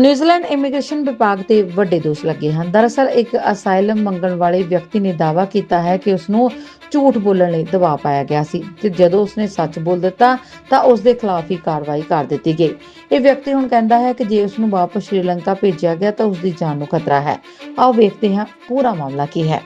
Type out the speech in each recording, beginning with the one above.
New Zealand immigration ਵਿਭਾਗ ਤੇ ਵੱਡੇ ਦੋਸ਼ ਲੱਗੇ ਹਨ। ਦਰਅਸਲ, ਇੱਕ ਅਸਾਈਲਮ ਮੰਗਣ ਵਾਲੇ ਵਿਅਕਤੀ ਨੇ ਦਾਅਵਾ ਕੀਤਾ ਹੈ ਕਿ ਉਸ ਨੂੰ ਝੂਠ ਬੋਲਣ ਲਈ ਦਬਾਅ ਪਾਇਆ ਗਿਆ ਸੀ ਤੇ ਜਦੋਂ ਉਸਨੇ ਸੱਚ ਬੋਲ ਦਿੱਤਾ, ਤਾਂ ਉਸ ਦੇ ਖਿਲਾਫ ਹੀ ਕਾਰਵਾਈ ਕਰ ਦਿੱਤੀ ਗਈ। ਇਹ ਵਿਅਕਤੀ ਹੁਣ ਕਹਿੰਦਾ ਹੈ ਕਿ ਜੇ ਉਸ ਨੂੰ ਵਾਪਸ ਸ਼੍ਰੀਲੰਕਾ ਭੇਜਿਆ ਗਿਆ, ਤਾਂ ਉਸ ਦੀ ਜਾਨ ਨੂੰ ਖਤਰਾ ਹੈ। ਆਓ ਵੇਖਦੇ ਹਾਂ ਪੂਰਾ ਮਾਮਲਾ ਕੀ ਹੈ।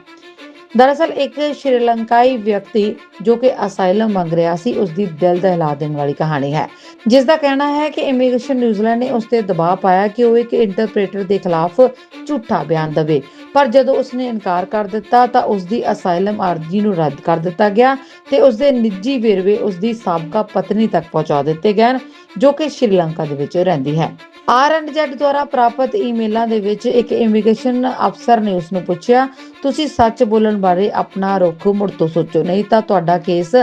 ਦਰਅਸਲ, ਇੱਕ ਸ਼੍ਰੀਲੰਕਾਈ ਵਿਅਕਤੀ ਜੋ ਕਿ ਅਸਾਈਲਮ ਮੰਗ ਰਿਹਾ ਸੀ ਉਸ ਦੀ ਦਿਲ ਦਹਿਲਾ ਦੇਣ ਵਾਲੀ ਕਹਾਣੀ ਹੈ। ਜਿਸ ਦਾ ਕਹਿਣਾ ਹੈ ਕਿ ਇਮੀਗ੍ਰੇਸ਼ਨ ਨਿਊਜ਼ੀਲੈਂਡ ਨੇ ਉਸ ਤੇ ਦਬਾਅ ਪਾਇਆ ਕਿ ਉਹ ਇੱਕ ਇੰਟਰਪ੍ਰੀਟਰ ਦੇ ਖਿਲਾਫ ਝੂਠਾ ਬਿਆਨ ਦੇਵੇ। ਪਰ ਜਦੋਂ ਉਸਨੇ ਇਨਕਾਰ ਕਰ ਦਿੱਤਾ ਤਾਂ ਉਸ ਦੀ ਅਸਾਈਲਮ ਅਰਜ਼ੀ ਨੂੰ ਰੱਦ ਕਰ ਦਿੱਤਾ ਗਿਆ ਤੇ ਉਸ ਦੇ ਨਿੱਜੀ ਵੇਰਵੇ ਉਸ ਦੀ ਸਾਬਕਾ ਪਤਨੀ ਤੱਕ ਪਹੁੰਚਾ ਦਿੱਤੇ ਗਏ ਹਨ, ਜੋ ਕਿ ਸ਼੍ਰੀਲੰਕਾ ਦੇ ਵਿੱਚ ਰਹਿੰਦੀ ਹੈ। ਆਰ ਐਂਡ ਜ਼ੈਡ ਦੁਆਰਾ ਪ੍ਰਾਪਤ ਈਮੇਲਾਂ ਦੇ ਵਿੱਚ ਇੱਕ ਇਮੀਗ੍ਰੇਸ਼ਨ ਅਫਸਰ ਨੇ ਉਸ ਨੂੰ ਪੁੱਛਿਆ ਤੁਸੀਂ ਸੱਚ ਬੋਲਣ ਬਾਰੇ ਆਪਣਾ ਰੁਖ ਮੁੜ ਤੋਂ ਸੋਚੋ। ਨਹੀਂ ਤਾਂ ਤੁਹਾਡਾ ਕੇਸ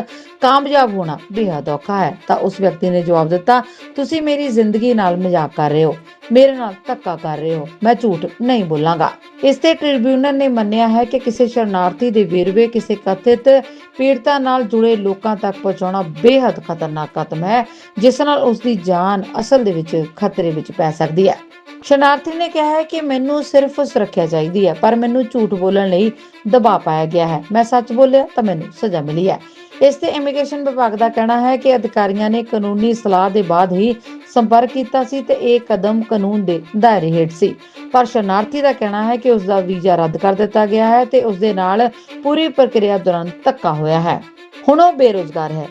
ਕਾਮਯਾਬ ਹੋਣਾ ਬੇਹੱਦ ਔਖਾ ਹੈ। ਤਾਂ ਉਸ ਵਿਅਕਤੀ ਨੇ ਜਵਾਬ ਦਿੱਤਾ, ਤੁਸੀਂ ਮੇਰੀ ਜ਼ਿੰਦਗੀ ਨਾਲ ਮਜ਼ਾਕ ਕਰ ਰਹੇ ਹੋ। ਮੇਰੇ ਨਾਲ ਧੱਕਾ ਕਰ ਰਹੇ ਹੋ। ਮੈਂ ਝੂਠ ਨਹੀਂ ਬੋਲਾਂਗਾ। ਇਸ ਤੇ ਟ੍ਰਿਬਿਊਨਲ ਨੇ ਮੰਨਿਆ ਹੈ ਕਿ ਕਿਸੇ ਸ਼ਰਨਾਰਥੀ ਦੇ ਵੇਰਵੇ, ਕਿਸੇ ਕਥਿਤ ਪੀੜਤਾ ਨਾਲ ਜੁੜੇ ਲੋਕਾਂ ਤੱਕ ਪਹੁੰਚਾਉਣਾ ਬੇਹੱਦ ਖਤਰਨਾਕ ਕਦਮ ਹੈ, ਜਿਸ ਨਾਲ ਉਸ ਦੀ ਜਾਨ ਅਸਲ ਦੇ ਵਿੱਚ ਖਤਰੇ ਵਿੱਚ ਪੈ ਸਕਦੀ ਹੈ। ਸ਼ਰਨਾਰਥੀ ਨੇ ਕਿਹਾ ਹੈ ਕਿ ਮੈਨੂੰ ਸਿਰਫ ਸੁਰੱਖਿਆ ਚਾਹੀਦੀ ਹੈ, ਪਰ ਮੈਨੂੰ ਝੂਠ ਬੋਲਣ ਲਈ ਦਬਾਅ ਪਾਇਆ ਗਿਆ ਹੈ। ਮੈਂ ਸੱਚ ਬੋਲਿਆ ਤਾਂ ਮੈਨੂੰ ਸਜ਼ਾ ਮਿਲੀ ਹੈ। ਇਸ ਤੇ ਇਮੀਗ੍ਰੇਸ਼ਨ ਵਿਭਾਗ ਦਾ ਕਹਿਣਾ ਹੈ ਕਿ ਅਧਿਕਾਰੀਆਂ ਨੇ ਕਾਨੂੰਨੀ ਸਲਾਹ ਦੇ ਬਾਅਦ ਹੀ ਸੰਪਰਕ ਕੀਤਾ ਸੀ ਤੇ ਇਹ ਕਦਮ ਕਾਨੂੰਨ ਦੇ ਦਾਇਰੇ ਹੇਠ ਸੀ। ਪਰ ਸ਼ਰਨਾਰਥੀ ਦਾ ਕਹਿਣਾ ਹੈ ਕਿ ਉਸ ਦਾ ਵੀਜ਼ਾ ਰੱਦ ਕਰ ਦਿੱਤਾ ਗਿਆ ਹੈ ਤੇ ਉਸ ਦੇ ਨਾਲ ਪੂਰੀ ਪ੍ਰਕਿਰਿਆ ਦੌਰਾਨ ਧੱਕਾ ਹੋਇਆ ਹੈ। ਹੁਣ ਉਹ ਬੇਰੋਜ਼ਗਾਰ ਹੈ।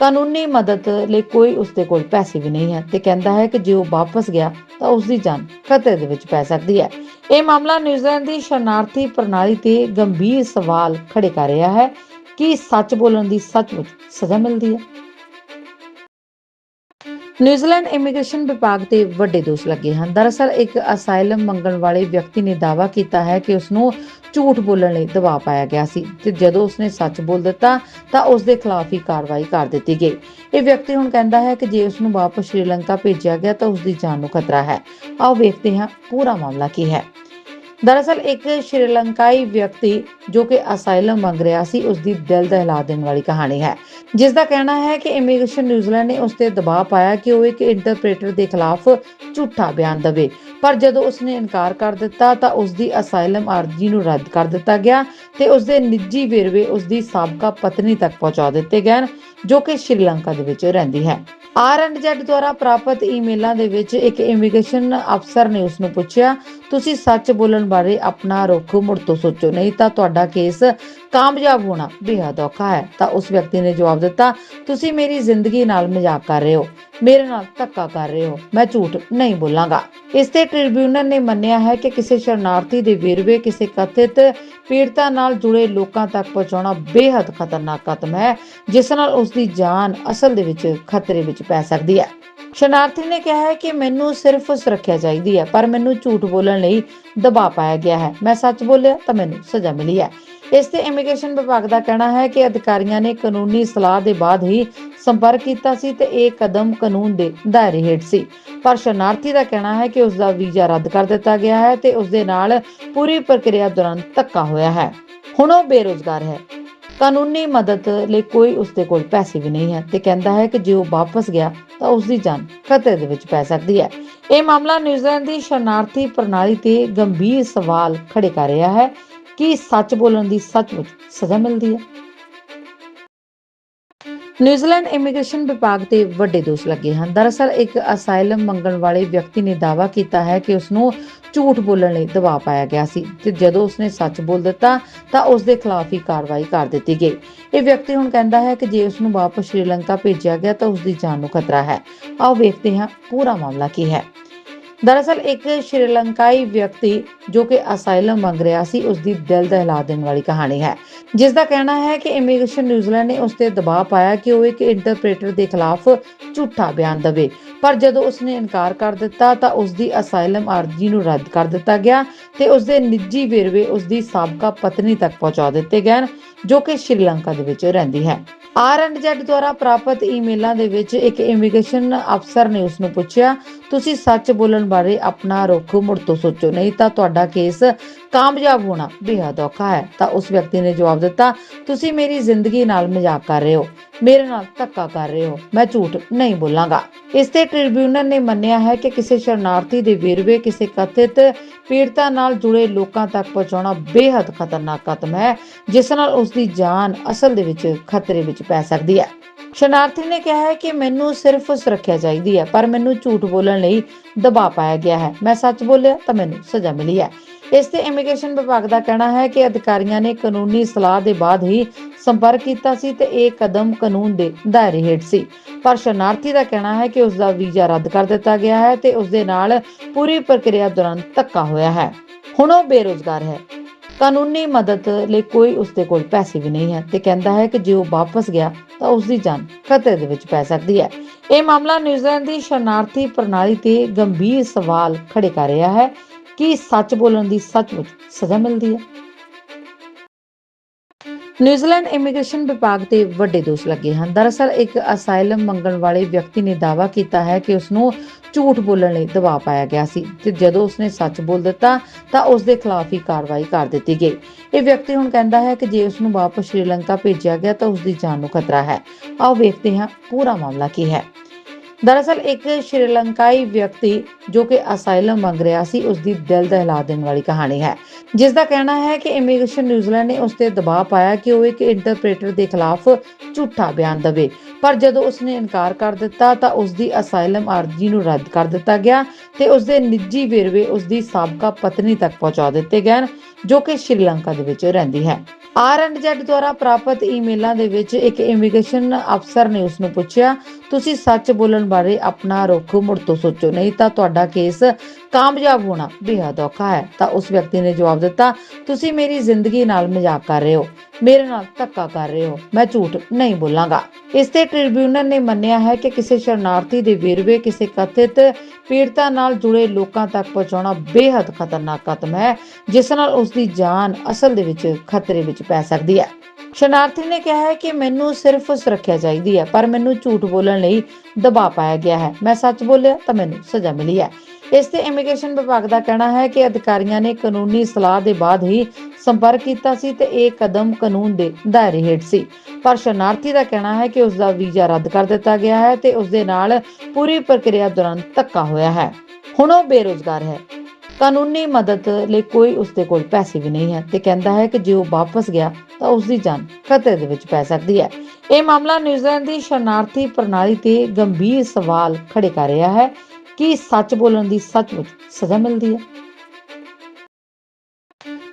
ਕਾਨੂੰਨੀ ਮਦਦ ਲਈ ਕੋਈ ਉਸਦੇ ਕੋਲ ਪੈਸੇ ਵੀ ਨਹੀਂ ਹੈ ਤੇ ਕਹਿੰਦਾ ਹੈ ਕਿ ਜੇ ਉਹ ਵਾਪਸ ਗਿਆ ਤਾਂ ਉਸ ਦੀ ਜਾਨ ਖਤਰੇ ਦੇ ਵਿੱਚ ਪੈ ਸਕਦੀ ਹੈ। ਇਹ ਮਾਮਲਾ ਨਿਊਜ਼ੀਲੈਂਡ ਦੀ ਸ਼ਰਨਾਰਥੀ ਪ੍ਰਣਾਲੀ ਤੇ ਗੰਭੀਰ ਸਵਾਲ ਖੜੇ ਕਰ ਰਿਹਾ ਹੈ ਕਿ ਸੱਚ ਬੋਲਣ ਦੀ ਸੱਚਮੁੱਚ ਸਜ਼ਾ ਮਿਲਦੀ ਹੈ। ਨਿਊਜ਼ੀਲੈਂਡ ਇਮੀਗ੍ਰੇਸ਼ਨ ਵਿਭਾਗ ਤੇ ਵੱਡੇ ਦੋਸ਼ ਲੱਗੇ ਹਨ। ਦਰਅਸਲ, ਇੱਕ ਅਸਾਈਲਮ ਮੰਗਣ ਵਾਲੇ ਵਿਅਕਤੀ ਨੇ ਦਾਅਵਾ ਕੀਤਾ ਹੈ ਕਿ ਉਸ ਨੂੰ ਝੂਠ ਬੋਲਣ ਲਈ ਦਬਾਅ ਪਾਇਆ ਗਿਆ ਸੀ ਤੇ ਜਦੋਂ ਉਸਨੇ ਸੱਚ ਬੋਲ ਦਿੱਤਾ, ਤਾਂ ਉਸ ਦੇ ਖਿਲਾਫ ਹੀ ਕਾਰਵਾਈ ਕਰ ਦਿੱਤੀ ਗਈ। ਇਹ ਵਿਅਕਤੀ ਹੁਣ ਕਹਿੰਦਾ ਹੈ ਕਿ ਜੇ ਉਸ ਨੂੰ ਵਾਪਸ ਸ਼੍ਰੀਲੰਕਾ ਭੇਜਿਆ ਗਿਆ ਤਾਂ ਉਸ ਦੀ ਜਾਨ ਨੂੰ ਖਤਰਾ ਹੈ। ਆਓ ਵੇਖਦੇ ਹਾਂ ਪੂਰਾ ਮਾਮਲਾ ਕੀ ਹੈ। ਦਰਅਸਲ ਇੱਕ ਸ਼੍ਰੀਲੰਕਾਈ ਵਿਅਕਤੀ ਜੋ ਕਿ ਅਸਾਈਲਮ ਮੰਗ ਰਿਹਾ ਸੀ ਉਸ ਦੀ ਦਿਲ ਦਹਿਲਾ ਦੇਣ ਵਾਲੀ ਕਹਾਣੀ ਹੈ। ਜਿਸ ਦਾ ਕਹਿਣਾ ਹੈ ਕਿ ਇਮੀਗ੍ਰੇਸ਼ਨ ਨਿਊਜ਼ੀਲੈਂਡ ਨੇ ਉਸ ਤੇ ਦਬਾਅ ਪਾਇਆ ਕਿ ਉਹ ਇੱਕ ਇੰਟਰਪ੍ਰੀਟਰ ਦੇ ਖਿਲਾਫ ਝੂਠਾ ਬਿਆਨ ਦੇਵੇ। ਪਰ ਜਦੋਂ ਉਸਨੇ ਇਨਕਾਰ ਕਰ ਦਿੱਤਾ ਤਾਂ ਉਸ ਦੀ ਅਸਾਈਲਮ ਅਰਜ਼ੀ ਨੂੰ ਰੱਦ ਕਰ ਦਿੱਤਾ ਗਿਆ ਤੇ ਉਸ ਦੇ ਨਿੱਜੀ ਵੇਰਵੇ ਉਸ ਦੀ ਸਾਬਕਾ ਪਤਨੀ ਤੱਕ ਪਹੁੰਚਾ ਦਿੱਤੇ ਗਏ ਹਨ, ਜੋ ਕਿ ਸ਼੍ਰੀਲੰਕਾ ਦੇ ਵਿੱਚ ਰਹਿੰਦੀ ਹੈ। ਆਰ ਐਂਡ ਜ਼ੈਡ ਦੁਆਰਾ ਪ੍ਰਾਪਤ ਈਮੇਲਾਂ ਦੇ ਵਿੱਚ ਇੱਕ ਇਮੀਗ੍ਰੇਸ਼ਨ ਅਫਸਰ ਨੇ ਉਸ ਨੂੰ ਪੁੱਛਿਆ, ਤੁਸੀਂ ਸੱਚ ਬੋਲਣ ਬਾਰੇ ਆਪਣਾ ਰੁਖ ਮੁੜ ਤੋਂ ਸੋਚੋ, ਨਹੀਂ ਤਾਂ ਤੁਹਾਡਾ ਕੇਸ ਕਾਮਯਾਬ ਹੋਣਾ ਬੇਹੱਦ ਔਖਾ ਹੈ। ਤਾਂ ਉਸ ਵਿਅਕਤੀ ਨੇ ਜਵਾਬ ਦਿੱਤਾ, ਤੁਸੀਂ ਮੇਰੀ ਜ਼ਿੰਦਗੀ ਨਾਲ ਮਜ਼ਾਕ ਕਰ ਰਹੇ ਹੋ, ਮੇਰੇ ਨਾਲ ਧੱਕਾ ਕਰ ਰਹੇ ਹੋ, ਮੈਂ ਝੂਠ ਨਹੀਂ ਬੋਲਾਂਗਾ। ਇਸ ਤੇ ਟ੍ਰਿਬਿਊਨਲ ਨੇ ਮੰਨਿਆ ਹੈ ਕਿ ਕਿਸੇ ਸ਼ਰਨਾਰਥੀ ਦੇ ਵੇਰਵੇ, ਕਿਸੇ ਕਥਿਤ ਪੀੜਤਾ ਨਾਲ ਜੁੜੇ ਲੋਕਾਂ ਤੱਕ ਪਹੁੰਚਾਉਣਾ ਬੇਹੱਦ ਖਤਰਨਾਕ ਕਦਮ ਹੈ, ਜਿਸ ਨਾਲ ਉਸ ਦੀ ਜਾਨ ਅਸਲ ਦੇ ਵਿੱਚ ਖਤਰੇ ਵਿੱਚ ਪੈ ਸਕਦੀ ਹੈ। ਸ਼ਰਨਾਰਥੀ ਨੇ ਕਿਹਾ ਹੈ ਕਿ ਮੈਨੂੰ ਸਿਰਫ ਸੁਰੱਖਿਆ ਚਾਹੀਦੀ ਹੈ, ਪਰ ਮੈਨੂੰ ਝੂਠ ਬੋਲਣ ਲਈ ਦਬਾਅ ਪਾਇਆ ਗਿਆ ਹੈ। ਮੈਂ ਸੱਚ ਬੋਲਿਆ ਤਾਂ ਮੈਨੂੰ ਸਜ਼ਾ ਮਿਲੀ ਹੈ। ਇਸ ਤੇ ਇਮੀਗ੍ਰੇਸ਼ਨ ਵਿਭਾਗ ਦਾ ਕਹਿਣਾ ਹੈ ਕਿ ਅਧਿਕਾਰੀਆਂ ਨੇ ਕਾਨੂੰਨੀ ਸਲਾਹ ਦੇ ਬਾਅਦ ਹੀ ਸੰਪਰਕ ਕੀਤਾ ਸੀ ਤੇ ਇਹ ਕਦਮ ਕਾਨੂੰਨ ਦੇ ਦਾਇਰੇ ਹੇਠ ਸੀ। ਪਰ ਸ਼ਰਨਾਰਥੀ ਦਾ ਕਹਿਣਾ ਹੈ ਕਿ ਉਸ ਦਾ ਵੀਜ਼ਾ ਰੱਦ ਕਰ ਦਿੱਤਾ ਗਿਆ ਹੈ ਤੇ ਉਸ ਦੇ ਨਾਲ ਪੂਰੀ ਪ੍ਰਕਿਰਿਆ ਦੌਰਾਨ ਧੱਕਾ ਹੋਇਆ ਹੈ। ਹੁਣ ਉਹ ਬੇਰੋਜ਼ਗਾਰ ਹੈ। ਕਾਨੂੰਨੀ ਮਦਦ ਲਈ ਕੋਈ ਉਸ ਦੇ ਕੋਲ ਪੈਸੇ ਵੀ ਨਹੀਂ ਹੈ ਤੇ ਕਹਿੰਦਾ ਹੈ ਕਿ ਜੇ ਉਹ ਵਾਪਸ ਗਿਆ ਤਾਂ ਉਸ ਦੀ ਜਾਨ ਖਤਰੇ ਦੇ ਵਿੱਚ ਪੈ ਸਕਦੀ ਹੈ। ਇਹ ਮਾਮਲਾ ਨਿਊਜ਼ੀਲੈਂਡ ਦੀ ਸ਼ਰਨਾਰਥੀ ਪ੍ਰਣਾਲੀ ਤੇ ਗੰਭੀਰ ਸਵਾਲ ਖੜੇ ਕਰ ਰਿਹਾ ਹੈ ਕਿ ਸੱਚ ਬੋਲਣ ਦੀ ਸੱਚਮੁੱਚ ਸਜ਼ਾ ਮਿਲਦੀ ਹੈ। ਨਿਊਜ਼ੀਲੈਂਡ ਇਮੀਗ੍ਰੇਸ਼ਨ ਵਿਭਾਗ ਤੇ ਵੱਡੇ ਦੋਸ਼ ਲੱਗੇ ਹਨ। ਦਰਅਸਲ, ਇੱਕ ਅਸਾਈਲਮ ਮੰਗਣ ਵਾਲੇ ਵਿਅਕਤੀ ਨੇ ਦਾਅਵਾ ਕੀਤਾ ਹੈ ਕਿ ਉਸ ਨੂੰ ਝੂਠ ਬੋਲਣ ਲਈ ਦਬਾਅ ਪਾਇਆ ਗਿਆ ਸੀ ਤੇ ਜਦੋਂ ਉਸਨੇ ਸੱਚ ਬੋਲ ਦਿੱਤਾ, ਤਾਂ ਉਸ ਦੇ ਖਿਲਾਫ ਹੀ ਕਾਰਵਾਈ ਕਰ ਦਿੱਤੀ ਗਈ। ਇਹ ਵਿਅਕਤੀ ਹੁਣ ਕਹਿੰਦਾ ਹੈ ਕਿ ਜੇ ਉਸ ਨੂੰ ਵਾਪਸ ਸ਼੍ਰੀਲੰਕਾ ਭੇਜਿਆ ਗਿਆ ਤਾਂ ਉਸ ਦੀ ਜਾਨ ਨੂੰ ਖਤਰਾ ਹੈ। ਆਓ ਵੇਖਦੇ ਹਾਂ ਪੂਰਾ ਮਾਮਲਾ ਕੀ ਹੈ। ਦਰਅਸਲ ਇੱਕ ਸ਼੍ਰੀਲੰਕਾਈ ਵਿਅਕਤੀ ਜੋ ਕਿ ਅਸਾਈਲਮ ਮੰਗ ਰਿਹਾ ਸੀ ਉਸ ਦੀ ਦਿਲ ਦਹਿਲਾ ਦੇਣ ਵਾਲੀ ਕਹਾਣੀ ਹੈ। ਜਿਸ ਦਾ ਕਹਿਣਾ ਹੈ ਕਿ ਇਮੀਗ੍ਰੇਸ਼ਨ ਨਿਊਜ਼ੀਲੈਂਡ ਨੇ ਉਸ ਤੇ ਦਬਾਅ ਪਾਇਆ ਕਿ ਉਹ ਇੱਕ ਇੰਟਰਪ੍ਰੀਟਰ ਦੇ ਖਿਲਾਫ ਝੂਠਾ ਬਿਆਨ ਦੇਵੇ। ਪਰ ਜਦੋਂ ਉਸਨੇ ਇਨਕਾਰ ਕਰ ਦਿੱਤਾ, ਤਾਂ ਉਸ ਦੀ ਅਸਾਈਲਮ ਅਰਜ਼ੀ ਨੂੰ ਰੱਦ ਕਰ ਦਿੱਤਾ ਗਿਆ ਤੇ ਉਸ ਦੇ ਨਿੱਜੀ ਵੇਰਵੇ ਉਸ ਦੀ ਸਾਬਕਾ ਪਤਨੀ ਤੱਕ ਪਹੁੰਚਾ ਦਿੱਤੇ ਗਏ ਜੋ ਕਿ ਸ਼੍ਰੀਲੰਕਾ ਦੇ ਵਿੱਚ ਰਹਿੰਦੀ ਹੈ। ਆਰ ਐਂਡ ਜ਼ੈਡ ਦੁਆਰਾ ਪ੍ਰਾਪਤ ਈਮੇਲਾਂ ਦੇ ਵਿੱਚ ਇੱਕ ਇਮੀਗ੍ਰੇਸ਼ਨ ਅਫਸਰ ਨੇ ਉਸ ਨੂੰ ਪੁੱਛਿਆ, ਤੁਸੀਂ ਸੱਚ ਬੋਲਣ ਬਾਰੇ ਆਪਣਾ ਰੁਖ ਮੁੜ ਤੋਂ ਸੋਚੋ, ਨਹੀਂ ਤਾਂ ਤੁਹਾਡਾ ਕੇਸ ਕਾਮਯਾਬ ਹੋਣਾ ਬੇਹੱਦ ਔਖਾ ਹੈ। ਤਾਂ ਉਸ ਵਿਅਕਤੀ ਨੇ ਜਵਾਬ ਦਿੱਤਾ, ਤੁਸੀਂ ਮੇਰੀ ਜ਼ਿੰਦਗੀ ਨਾਲ ਮਜ਼ਾਕ ਕਰ ਰਹੇ ਹੋ, ਮੇਰੇ ਨਾਲ ਧੱਕਾ ਕਰ ਰਹੇ ਹੋ, ਮੈਂ ਝੂਠ ਨਹੀਂ ਬੋਲਾਂਗਾ। ਇਸ ਤੇ ਟ੍ਰਿਬਿਊਨਲ ਨੇ ਮੰਨਿਆ ਹੈ ਕਿ ਕਿਸੇ ਸ਼ਰਨਾਰਥੀ ਦੇ ਵੇਰਵੇ, ਕਿਸੇ ਕਥਿਤ ਪੀੜਤਾ ਨਾਲ ਜੁੜੇ ਲੋਕਾਂ ਤੱਕ ਪਹੁੰਚਾਉਣਾ ਬੇहद ਖਤਰਨਾਕ ਕਦਮ ਹੈ, ਜਿਸ ਨਾਲ ਉਸ ਦੀ ਜਾਨ ਅਸਲ ਦੇ ਵਿੱਚ ਖਤਰੇ ਵਿੱਚ ਪੈ ਸਕਦੀ ਹੈ ਸ਼ਰਨਾਰਥੀ ਨੇ ਕਿਹਾ ਹੈ ਕਿ ਮੈਨੂੰ ਸਿਰਫ ਸੁਰੱਖਿਆ ਚਾਹੀਦੀ ਹੈ ਪਰ ਮੈਨੂੰ ਝੂਠ ਬੋਲਣ ਲਈ ਦਬਾਅ ਪਾਇਆ ਗਿਆ ਹੈ। ਮੈਂ ਸੱਚ ਬੋਲਿਆ ਤਾਂ ਮੈਨੂੰ ਸਜ਼ਾ ਮਿਲੀ ਹੈ। ਇਸ ਤੇ ਇਮੀਗ੍ਰੇਸ਼ਨ ਵਿਭਾਗ ਦਾ ਕਹਿਣਾ ਹੈ ਕਿ ਅਧਿਕਾਰੀਆਂ ਨੇ ਕਾਨੂੰਨੀ ਸਲਾਹ ਦੇ ਬਾਅਦ ਹੀ ਸੰਪਰਕ ਕੀਤਾ ਸੀ ਤੇ ਇਹ ਕਦਮ ਕਾਨੂੰਨ ਦੇ ਦਾਇਰੇ ਹੇਠ ਸੀ। ਪਰ ਸ਼ਰਨਾਰਥੀ ਦਾ ਕਹਿਣਾ ਹੈ ਕਿ ਉਸ ਦਾ ਵੀਜ਼ਾ ਰੱਦ ਕਰ ਦਿੱਤਾ ਗਿਆ ਹੈ ਤੇ ਉਸ ਦੇ ਨਾਲ ਪੂਰੀ ਪ੍ਰਕਿਰਿਆ ਦੌਰਾਨ ਧੱਕਾ ਹੋਇਆ ਹੈ। ਹੁਣ ਉਹ ਬੇਰੋਜ਼ਗਾਰ ਹੈ। ਕਾਨੂੰਨੀ ਮਦਦ ਲਈ ਕੋਈ ਉਸਦੇ ਕੋਲ ਪੈਸੇ ਵੀ ਨਹੀਂ ਹੈ ਤੇ ਕਹਿੰਦਾ ਹੈ ਕਿ ਜੇ ਉਹ ਵਾਪਸ ਗਿਆ ਤਾਂ ਉਸ ਦੀ ਜਾਨ ਖਤਰੇ ਦੇ ਵਿੱਚ ਪੈ ਸਕਦੀ ਹੈ। ਇਹ ਮਾਮਲਾ ਨਿਊਜ਼ੀਲੈਂਡ ਦੀ ਸ਼ਰਨਾਰਥੀ ਪ੍ਰਣਾਲੀ ਤੇ ਗੰਭੀਰ ਸਵਾਲ ਖੜੇ ਕਰ ਰਿਹਾ ਹੈ ਕਿ ਸੱਚ ਬੋਲਣ ਦੀ ਸੱਚਮੁੱਚ ਸਜ਼ਾ ਮਿਲਦੀ ਹੈ। ਨਿਊਜ਼ੀਲੈਂਡ ਇਮੀਗ੍ਰੇਸ਼ਨ ਵਿਭਾਗ ਤੇ ਵੱਡੇ ਦੋਸ਼ ਲੱਗੇ ਹਨ। ਦਰਅਸਲ, ਇੱਕ ਅਸਾਈਲਮ ਮੰਗਣ ਵਾਲੇ ਵਿਅਕਤੀ ਨੇ ਦਾਅਵਾ ਕੀਤਾ ਹੈ ਕਿ ਉਸ ਨੂੰ ਝੂਠ ਬੋਲਣ ਲਈ ਦਬਾਅ ਪਾਇਆ ਗਿਆ ਸੀ ਤੇ ਜਦੋਂ ਉਸਨੇ ਸੱਚ ਬੋਲ ਦਿੱਤਾ, ਤਾਂ ਉਸ ਦੇ ਖਿਲਾਫ ਹੀ ਕਾਰਵਾਈ ਕਰ ਦਿੱਤੀ ਗਈ। ਇਹ ਵਿਅਕਤੀ ਹੁਣ ਕਹਿੰਦਾ ਹੈ ਕਿ ਜੇ ਉਸ ਨੂੰ ਵਾਪਸ ਸ਼੍ਰੀਲੰਕਾ ਭੇਜਿਆ ਗਿਆ ਤਾਂ ਉਸ ਦੀ ਜਾਨ ਨੂੰ ਖਤਰਾ ਹੈ। ਆਓ ਵੇਖਦੇ ਹਾਂ ਪੂਰਾ ਮਾਮਲਾ ਕੀ ਹੈ। ਦਰਅਸਲ ਇੱਕ ਸ਼੍ਰੀਲੰਕਾਈ ਵਿਅਕਤੀ ਜੋ ਕਿ ਅਸਾਈਲਮ ਮੰਗ ਰਿਹਾ ਸੀ ਉਸ ਦੀ ਦਿਲ ਦਹਿਲਾ ਦੇਣ ਵਾਲੀ ਕਹਾਣੀ ਹੈ। ਜਿਸ ਦਾ ਕਹਿਣਾ ਹੈ ਕਿ ਇਮੀਗ੍ਰੇਸ਼ਨ ਨਿਊਜ਼ੀਲੈਂਡ ਨੇ ਉਸ ਤੇ ਦਬਾਅ ਪਾਇਆ ਕਿ ਉਹ ਇੱਕ ਇੰਟਰਪ੍ਰੀਟਰ ਦੇ ਖਿਲਾਫ ਝੂਠਾ ਬਿਆਨ ਦੇਵੇ। ਪਰ ਜਦੋਂ ਉਸਨੇ ਇਨਕਾਰ ਕਰ ਦਿੱਤਾ, ਤਾਂ ਉਸ ਦੀ ਅਸਾਈਲਮ ਅਰਜ਼ੀ ਨੂੰ ਰੱਦ ਕਰ ਦਿੱਤਾ ਗਿਆ ਤੇ ਉਸ ਦੇ ਨਿੱਜੀ ਵੇਰਵੇ ਉਸ ਦੀ ਸਾਬਕਾ ਪਤਨੀ ਤੱਕ ਪਹੁੰਚਾ ਦਿੱਤੇ ਗਏ ਜੋ ਕਿ ਸ਼੍ਰੀਲੰਕਾ ਦੇ ਵਿੱਚ ਰਹਿੰਦੀ ਹੈ। ਆਰ ਐਂਡ ਜ਼ੈਡ ਦੁਆਰਾ ਪ੍ਰਾਪਤ ਈਮੇਲਾਂ ਦੇ ਵਿੱਚ ਇੱਕ ਇਮੀਗ੍ਰੇਸ਼ਨ ਅਫਸਰ ਨੇ ਉਸ ਨੂੰ ਪੁੱਛਿਆ ਤੁਸੀਂ ਸੱਚ ਬੋਲਣ ਬਾਰੇ ਆਪਣਾ ਰੁਖ ਮੁੜ ਤੋਂ ਸੋਚੋ। ਨਹੀਂ ਤਾਂ ਤੁਹਾਡਾ ਕੇਸ ਕਾਮਯਾਬ ਹੋਣਾ ਬੇਹੱਦ ਔਖਾ ਹੈ। ਤਾਂ ਉਸ ਵਿਅਕਤੀ ਨੇ ਜਵਾਬ ਦਿੱਤਾ, ਤੁਸੀਂ ਮੇਰੀ ਜ਼ਿੰਦਗੀ ਨਾਲ ਮਜ਼ਾਕ ਕਰ ਰਹੇ ਹੋ। ਮੇਰੇ ਨਾਲ ਧੱਕਾ ਕਰ ਰਹੇ ਹੋ। ਮੈਂ ਝੂਠ ਨਹੀਂ ਬੋਲਾਂਗਾ। ਇਸ ਤੇ ਟ੍ਰਿਬਿਊਨਲ ਨੇ ਮੰਨਿਆ ਹੈ ਕਿ ਕਿਸੇ ਸ਼ਰਨਾਰਥੀ ਦੇ ਵੇਰਵੇ, ਕਿਸੇ ਕਥਿਤ ਪੀੜਤਾ ਨਾਲ ਜੁੜੇ ਲੋਕਾਂ ਤੱਕ ਪਹੁੰਚਾਉਣਾ ਬੇहद ਖਤਰਨਾਕ ਕਦਮ ਹੈ, ਜਿਸ ਨਾਲ ਉਸ ਦੀ ਜਾਨ ਅਸਲ ਦੇ ਵਿੱਚ ਖਤਰੇ ਵਿੱਚ ਪੈ ਸਕਦੀ ਹੈ। ਸ਼ਰਨਾਰਥੀ ਨੇ ਕਿਹਾ ਹੈ ਕਿ ਮੈਨੂੰ ਸਿਰਫ ਸੁਰੱਖਿਆ ਚਾਹੀਦੀ ਹੈ, ਪਰ ਮੈਨੂੰ ਝੂਠ ਬੋਲਣ ਲਈ ਦਬਾਅ ਪਾਇਆ ਗਿਆ ਹੈ। ਮੈਂ ਸੱਚ ਬੋਲਿਆ ਤਾਂ ਮੈਨੂੰ ਸਜ਼ਾ ਮਿਲੀ ਹੈ। ਇਸ ਤੇ ਇਮੀਗ੍ਰੇਸ਼ਨ ਵਿਭਾਗ ਦਾ ਕਹਿਣਾ ਹੈ ਕਿ ਅਧਿਕਾਰੀਆਂ ਨੇ ਕਾਨੂੰਨੀ ਸਲਾਹ ਦੇ ਬਾਅਦ ਹੀ ਸੰਪਰਕ ਕੀਤਾ ਸੀ ਤੇ ਇਹ ਕਦਮ ਕਾਨੂੰਨ ਦੇ ਦਾਇਰੇ ਹੇਠ ਸੀ। ਪਰ ਸ਼ਰਨਾਰਥੀ ਦਾ ਕਹਿਣਾ ਹੈ ਕਿ ਉਸ ਦਾ ਵੀਜ਼ਾ ਰੱਦ ਕਰ ਦਿੱਤਾ ਗਿਆ ਹੈ ਤੇ ਉਸ ਦੇ ਨਾਲ ਪੂਰੀ ਪ੍ਰਕਿਰਿਆ ਦੌਰਾਨ ਧੱਕਾ ਹੋਇਆ ਹੈ। ਹੁਣ ਉਹ ਬੇਰੋਜ਼ਗਾਰ ਹੈ। ਕਾਨੂੰਨੀ ਮਦਦ ਲਈ ਕੋਈ ਉਸ ਕੋਲ ਪੈਸੇ ਵੀ ਨਹੀਂ ਹੈ ਤੇ ਕਹਿੰਦਾ ਹੈ ਕਿ ਜੇ ਉਹ ਵਾਪਸ ਗਿਆ ਤਾਂ ਉਸ ਦੀ ਜਾਨ ਖਤਰੇ ਦੇ ਵਿੱਚ ਪੈ ਸਕਦੀ ਹੈ। ਇਹ ਮਾਮਲਾ ਨਿਊਜ਼ੀਲੈਂਡ ਦੀ ਸ਼ਰਨਾਰਥੀ ਪ੍ਰਣਾਲੀ ਤੇ ਗੰਭੀਰ ਸਵਾਲ ਖੜੇ ਕਰ ਰਿਹਾ ਹੈ ਕਿ ਸੱਚ ਬੋਲਣ ਦੀ ਸੱਚਮੁੱਚ ਸਜ਼ਾ ਮਿਲਦੀ ਹੈ।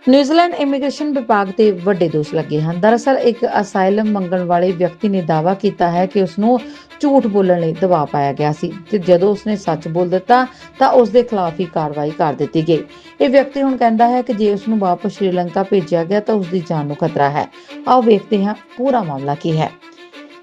ਨਿਊਜ਼ੀਲੈਂਡ ਇਮੀਗ੍ਰੇਸ਼ਨ ਵਿਭਾਗ ਤੇ ਵੱਡੇ ਦੋਸ਼ ਲੱਗੇ ਹਨ। ਦਰਅਸਲ ਇੱਕ ਅਸਾਈਲਮ ਮੰਗਣ ਵਾਲੇ ਵਿਅਕਤੀ ਨੇ ਦਾਅਵਾ ਕੀਤਾ ਹੈ ਕਿ ਉਸ ਨੂੰ ਝੂਠ ਬੋਲਣ ਲਈ ਦਬਾਅ ਪਾਇਆ ਗਿਆ ਸੀ ਤੇ ਜਦੋਂ ਉਸਨੇ ਸੱਚ ਬੋਲ ਦਿੱਤਾ ਤਾਂ ਉਸ ਦੇ ਖਿਲਾਫ ਹੀ ਕਾਰਵਾਈ ਕਰ ਦਿੱਤੀ ਗਈ। ਇਹ ਵਿਅਕਤੀ ਹੁਣ ਕਹਿੰਦਾ ਹੈ ਕਿ ਜੇ ਉਸ ਨੂੰ ਵਾਪਸ ਸ਼੍ਰੀਲੰਕਾ ਭੇਜਿਆ ਗਿਆ ਤਾਂ ਉਸ ਦੀ ਜਾਨ ਨੂੰ ਖਤਰਾ ਹੈ। ਆਓ ਵੇਖਦੇ ਹਾਂ ਪੂਰਾ ਮਾਮਲਾ ਕੀ ਹੈ।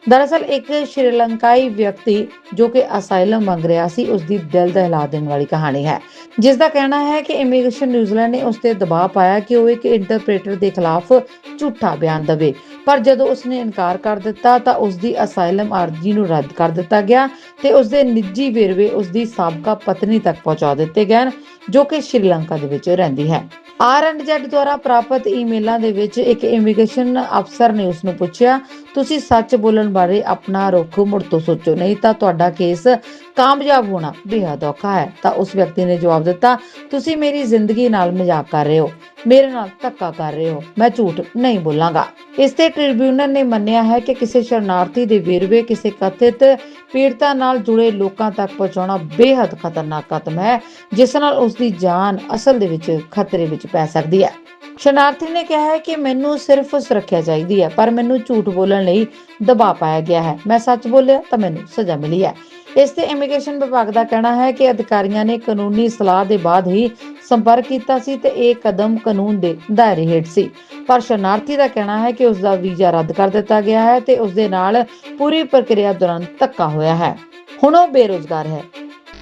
ਦਰਅਸਲ ਇੱਕ ਸ਼੍ਰੀਲੰਕਾਈ ਵਿਅਕਤੀ ਜੋ ਕਿ ਅਸਾਈਲਮ ਮੰਗ ਰਿਹਾ ਸੀ ਉਸ ਦੀ ਦਿਲ ਦਹਿਲਾ ਦੇਣ ਵਾਲੀ ਕਹਾਣੀ ਹੈ। ਜਿਸ ਦਾ ਕਹਿਣਾ ਹੈ ਕਿ ਇਮੀਗ੍ਰੇਸ਼ਨ ਨਿਊਜ਼ੀਲੈਂਡ ਨੇ ਉਸ ਤੇ ਦਬਾਅ ਪਾਇਆ ਕਿ ਉਹ ਇੱਕ ਇੰਟਰਪ੍ਰੀਟਰ ਦੇ ਖਿਲਾਫ ਝੂਠਾ ਬਿਆਨ ਦੇਵੇ। ਪਰ ਜਦੋਂ ਉਸਨੇ ਇਨਕਾਰ ਕਰ ਦਿੱਤਾ ਤਾਂ ਉਸ ਦੀ ਅਸਾਈਲਮ ਅਰਜ਼ੀ ਨੂੰ ਰੱਦ ਕਰ ਦਿੱਤਾ ਗਿਆ ਤੇ ਉਸ ਦੇ ਨਿੱਜੀ ਵੇਰਵੇ ਉਸ ਦੀ ਸਾਬਕਾ ਪਤਨੀ ਤੱਕ ਪਹੁੰਚਾ ਦਿੱਤੇ ਗਏ ਹਨ, ਜੋ ਕਿ ਸ਼੍ਰੀਲੰਕਾ ਦੇ ਵਿੱਚ ਰਹਿੰਦੀ ਹੈ। ਆਰ ਐਂਡ ਜ਼ੈਡ ਦੁਆਰਾ ਪ੍ਰਾਪਤ ਈਮੇਲਾਂ ਦੇ ਵਿੱਚ ਇੱਕ ਇਮੀਗ੍ਰੇਸ਼ਨ ਅਫਸਰ ਨੇ ਉਸ ਨੂੰ ਪੁੱਛਿਆ ਤੁਸੀਂ ਸੱਚ ਬੋਲਣ ਬਾਰੇ ਆਪਣਾ ਰੁਖ ਮੁੜ ਤੋਂ ਸੋਚੋ। ਨਹੀਂ ਤਾਂ ਤੁਹਾਡਾ ਕੇਸ ਕਾਮਯਾਬ ਹੋਣਾ ਬੇहद ਔਖਾ ਹੈ। ਤਾਂ ਉਸ ਵਿਅਕਤੀ ਨੇ ਜਵਾਬ ਦਿੱਤਾ, ਤੁਸੀਂ ਮੇਰੀ ਜ਼ਿੰਦਗੀ ਨਾਲ ਮਜ਼ਾਕ ਕਰ ਰਹੇ ਹੋ। ਮੇਰੇ ਨਾਲ ਧੱਕਾ ਕਰ ਰਹੇ ਹੋ। ਮੈਂ ਝੂਠ ਨਹੀਂ ਬੋਲਾਂਗਾ। ਇਸ ਤੇ ਟ੍ਰਿਬਿਊਨਲ ਨੇ ਮੰਨਿਆ ਹੈ ਕਿ ਕਿਸੇ ਸ਼ਰਨਾਰਥੀ ਦੇ ਵੇਰਵੇ, ਕਿਸੇ ਕਥਿਤ ਪੀੜਤਾ ਨਾਲ ਜੁੜੇ ਲੋਕਾਂ ਤੱਕ ਪਹੁੰਚਾਉਣਾ ਬੇहद ਖਤਰਨਾਕ ਕਤਮ ਹੈ, ਜਿਸ ਨਾਲ ਉਸ ਦੀ ਜਾਨ ਅਸਲ ਦੇ ਵਿੱਚ ਖਤਰੇ ਵਿੱਚ ਪੈ ਸਕਦੀ ਹੈ। ਸ਼ਰਨਾਰਥੀ ਨੇ ਕਿਹਾ ਹੈ ਕਿ ਮੈਨੂੰ ਸਿਰਫ ਸੁਰੱਖਿਆ ਚਾਹੀਦੀ ਹੈ, ਪਰ ਮੈਨੂੰ ਝੂਠ ਬੋਲਣ ਲਈ ਦਬਾਅ ਪਾਇਆ ਗਿਆ ਹੈ। ਮੈਂ ਸੱਚ ਬੋਲਿਆ ਤਾਂ ਮੈਨੂੰ ਸਜ਼ਾ ਮਿਲੀ ਹੈ। ਇਸ ਤੇ ਇਮੀਗ੍ਰੇਸ਼ਨ ਵਿਭਾਗ ਦਾ ਕਹਿਣਾ ਹੈ ਕਿ ਅਧਿਕਾਰੀਆਂ ਨੇ ਕਾਨੂੰਨੀ ਸਲਾਹ ਦੇ ਬਾਅਦ ਹੀ ਸੰਪਰਕ ਕੀਤਾ ਸੀ ਤੇ ਇਹ ਕਦਮ ਕਾਨੂੰਨ ਦੇ ਦਾਇਰੇ ਹੇਠ ਸੀ। ਪਰ ਸ਼ਰਨਾਰਥੀ ਦਾ ਕਹਿਣਾ ਹੈ ਕਿ ਉਸ ਦਾ ਵੀਜ਼ਾ ਰੱਦ ਕਰ ਦਿੱਤਾ ਗਿਆ ਹੈ ਤੇ ਉਸ ਦੇ ਨਾਲ ਪੂਰੀ ਪ੍ਰਕਿਰਿਆ ਦੌਰਾਨ ਧੱਕਾ ਹੋਇਆ ਹੈ। ਹੁਣ ਉਹ ਬੇਰੋਜ਼ਗਾਰ ਹੈ।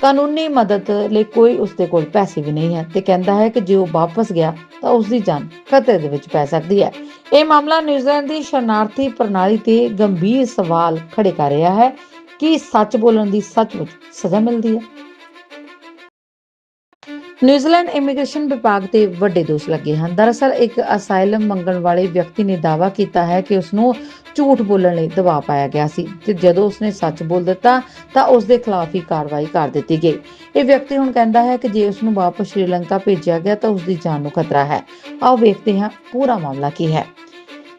ਕਾਨੂੰਨੀ ਮਦਦ ਲਈ ਕੋਈ ਉਸਦੇ ਕੋਲ ਪੈਸੇ ਵੀ ਨਹੀਂ ਹੈ ਤੇ ਕਹਿੰਦਾ ਹੈ ਕਿ ਜੇ ਉਹ ਵਾਪਸ ਗਿਆ ਤਾਂ ਉਸ ਦੀ ਜਾਨ ਖਤਰੇ ਦੇ ਵਿੱਚ ਪੈ ਸਕਦੀ ਹੈ। ਇਹ ਮਾਮਲਾ ਨਿਊਜ਼ੀਲੈਂਡ ਦੀ ਸ਼ਰਨਾਰਥੀ ਪ੍ਰਣਾਲੀ ਤੇ ਗੰਭੀਰ ਸਵਾਲ ਖੜੇ ਕਰ ਰਿਹਾ ਹੈ ਕਿ ਸੱਚ ਬੋਲਣ ਦੀ ਸੱਚਮੁੱਚ ਸਜ਼ਾ ਮਿਲਦੀ ਹੈ। ਨਿਊਜ਼ੀਲੈਂਡ ਇਮੀਗ੍ਰੇਸ਼ਨ ਵਿਭਾਗ ਤੇ ਵੱਡੇ ਦੋਸ਼ ਲੱਗੇ ਹਨ। ਦਰਅਸਲ, ਇੱਕ ਅਸਾਈਲਮ ਮੰਗਣ ਵਾਲੇ ਵਿਅਕਤੀ ਨੇ ਦਾਅਵਾ ਕੀਤਾ ਹੈ ਕਿ ਉਸ ਨੂੰ ਝੂਠ ਬੋਲਣ ਲਈ ਦਬਾਅ ਪਾਇਆ ਗਿਆ ਸੀ ਤੇ ਜਦੋਂ ਉਸਨੇ ਸੱਚ ਬੋਲ ਦਿੱਤਾ, ਤਾਂ ਉਸ ਦੇ ਖਿਲਾਫ ਹੀ ਕਾਰਵਾਈ ਕਰ ਦਿੱਤੀ ਗਈ। ਇਹ ਵਿਅਕਤੀ ਹੁਣ ਕਹਿੰਦਾ ਹੈ ਕਿ ਜੇ ਉਸ ਨੂੰ ਵਾਪਸ ਸ਼੍ਰੀਲੰਕਾ ਭੇਜਿਆ ਗਿਆ, ਤਾਂ ਉਸ ਦੀ ਜਾਨ ਨੂੰ ਖਤਰਾ ਹੈ। ਆਓ ਵੇਖਦੇ ਹਾਂ ਪੂਰਾ ਮਾਮਲਾ ਕੀ ਹੈ।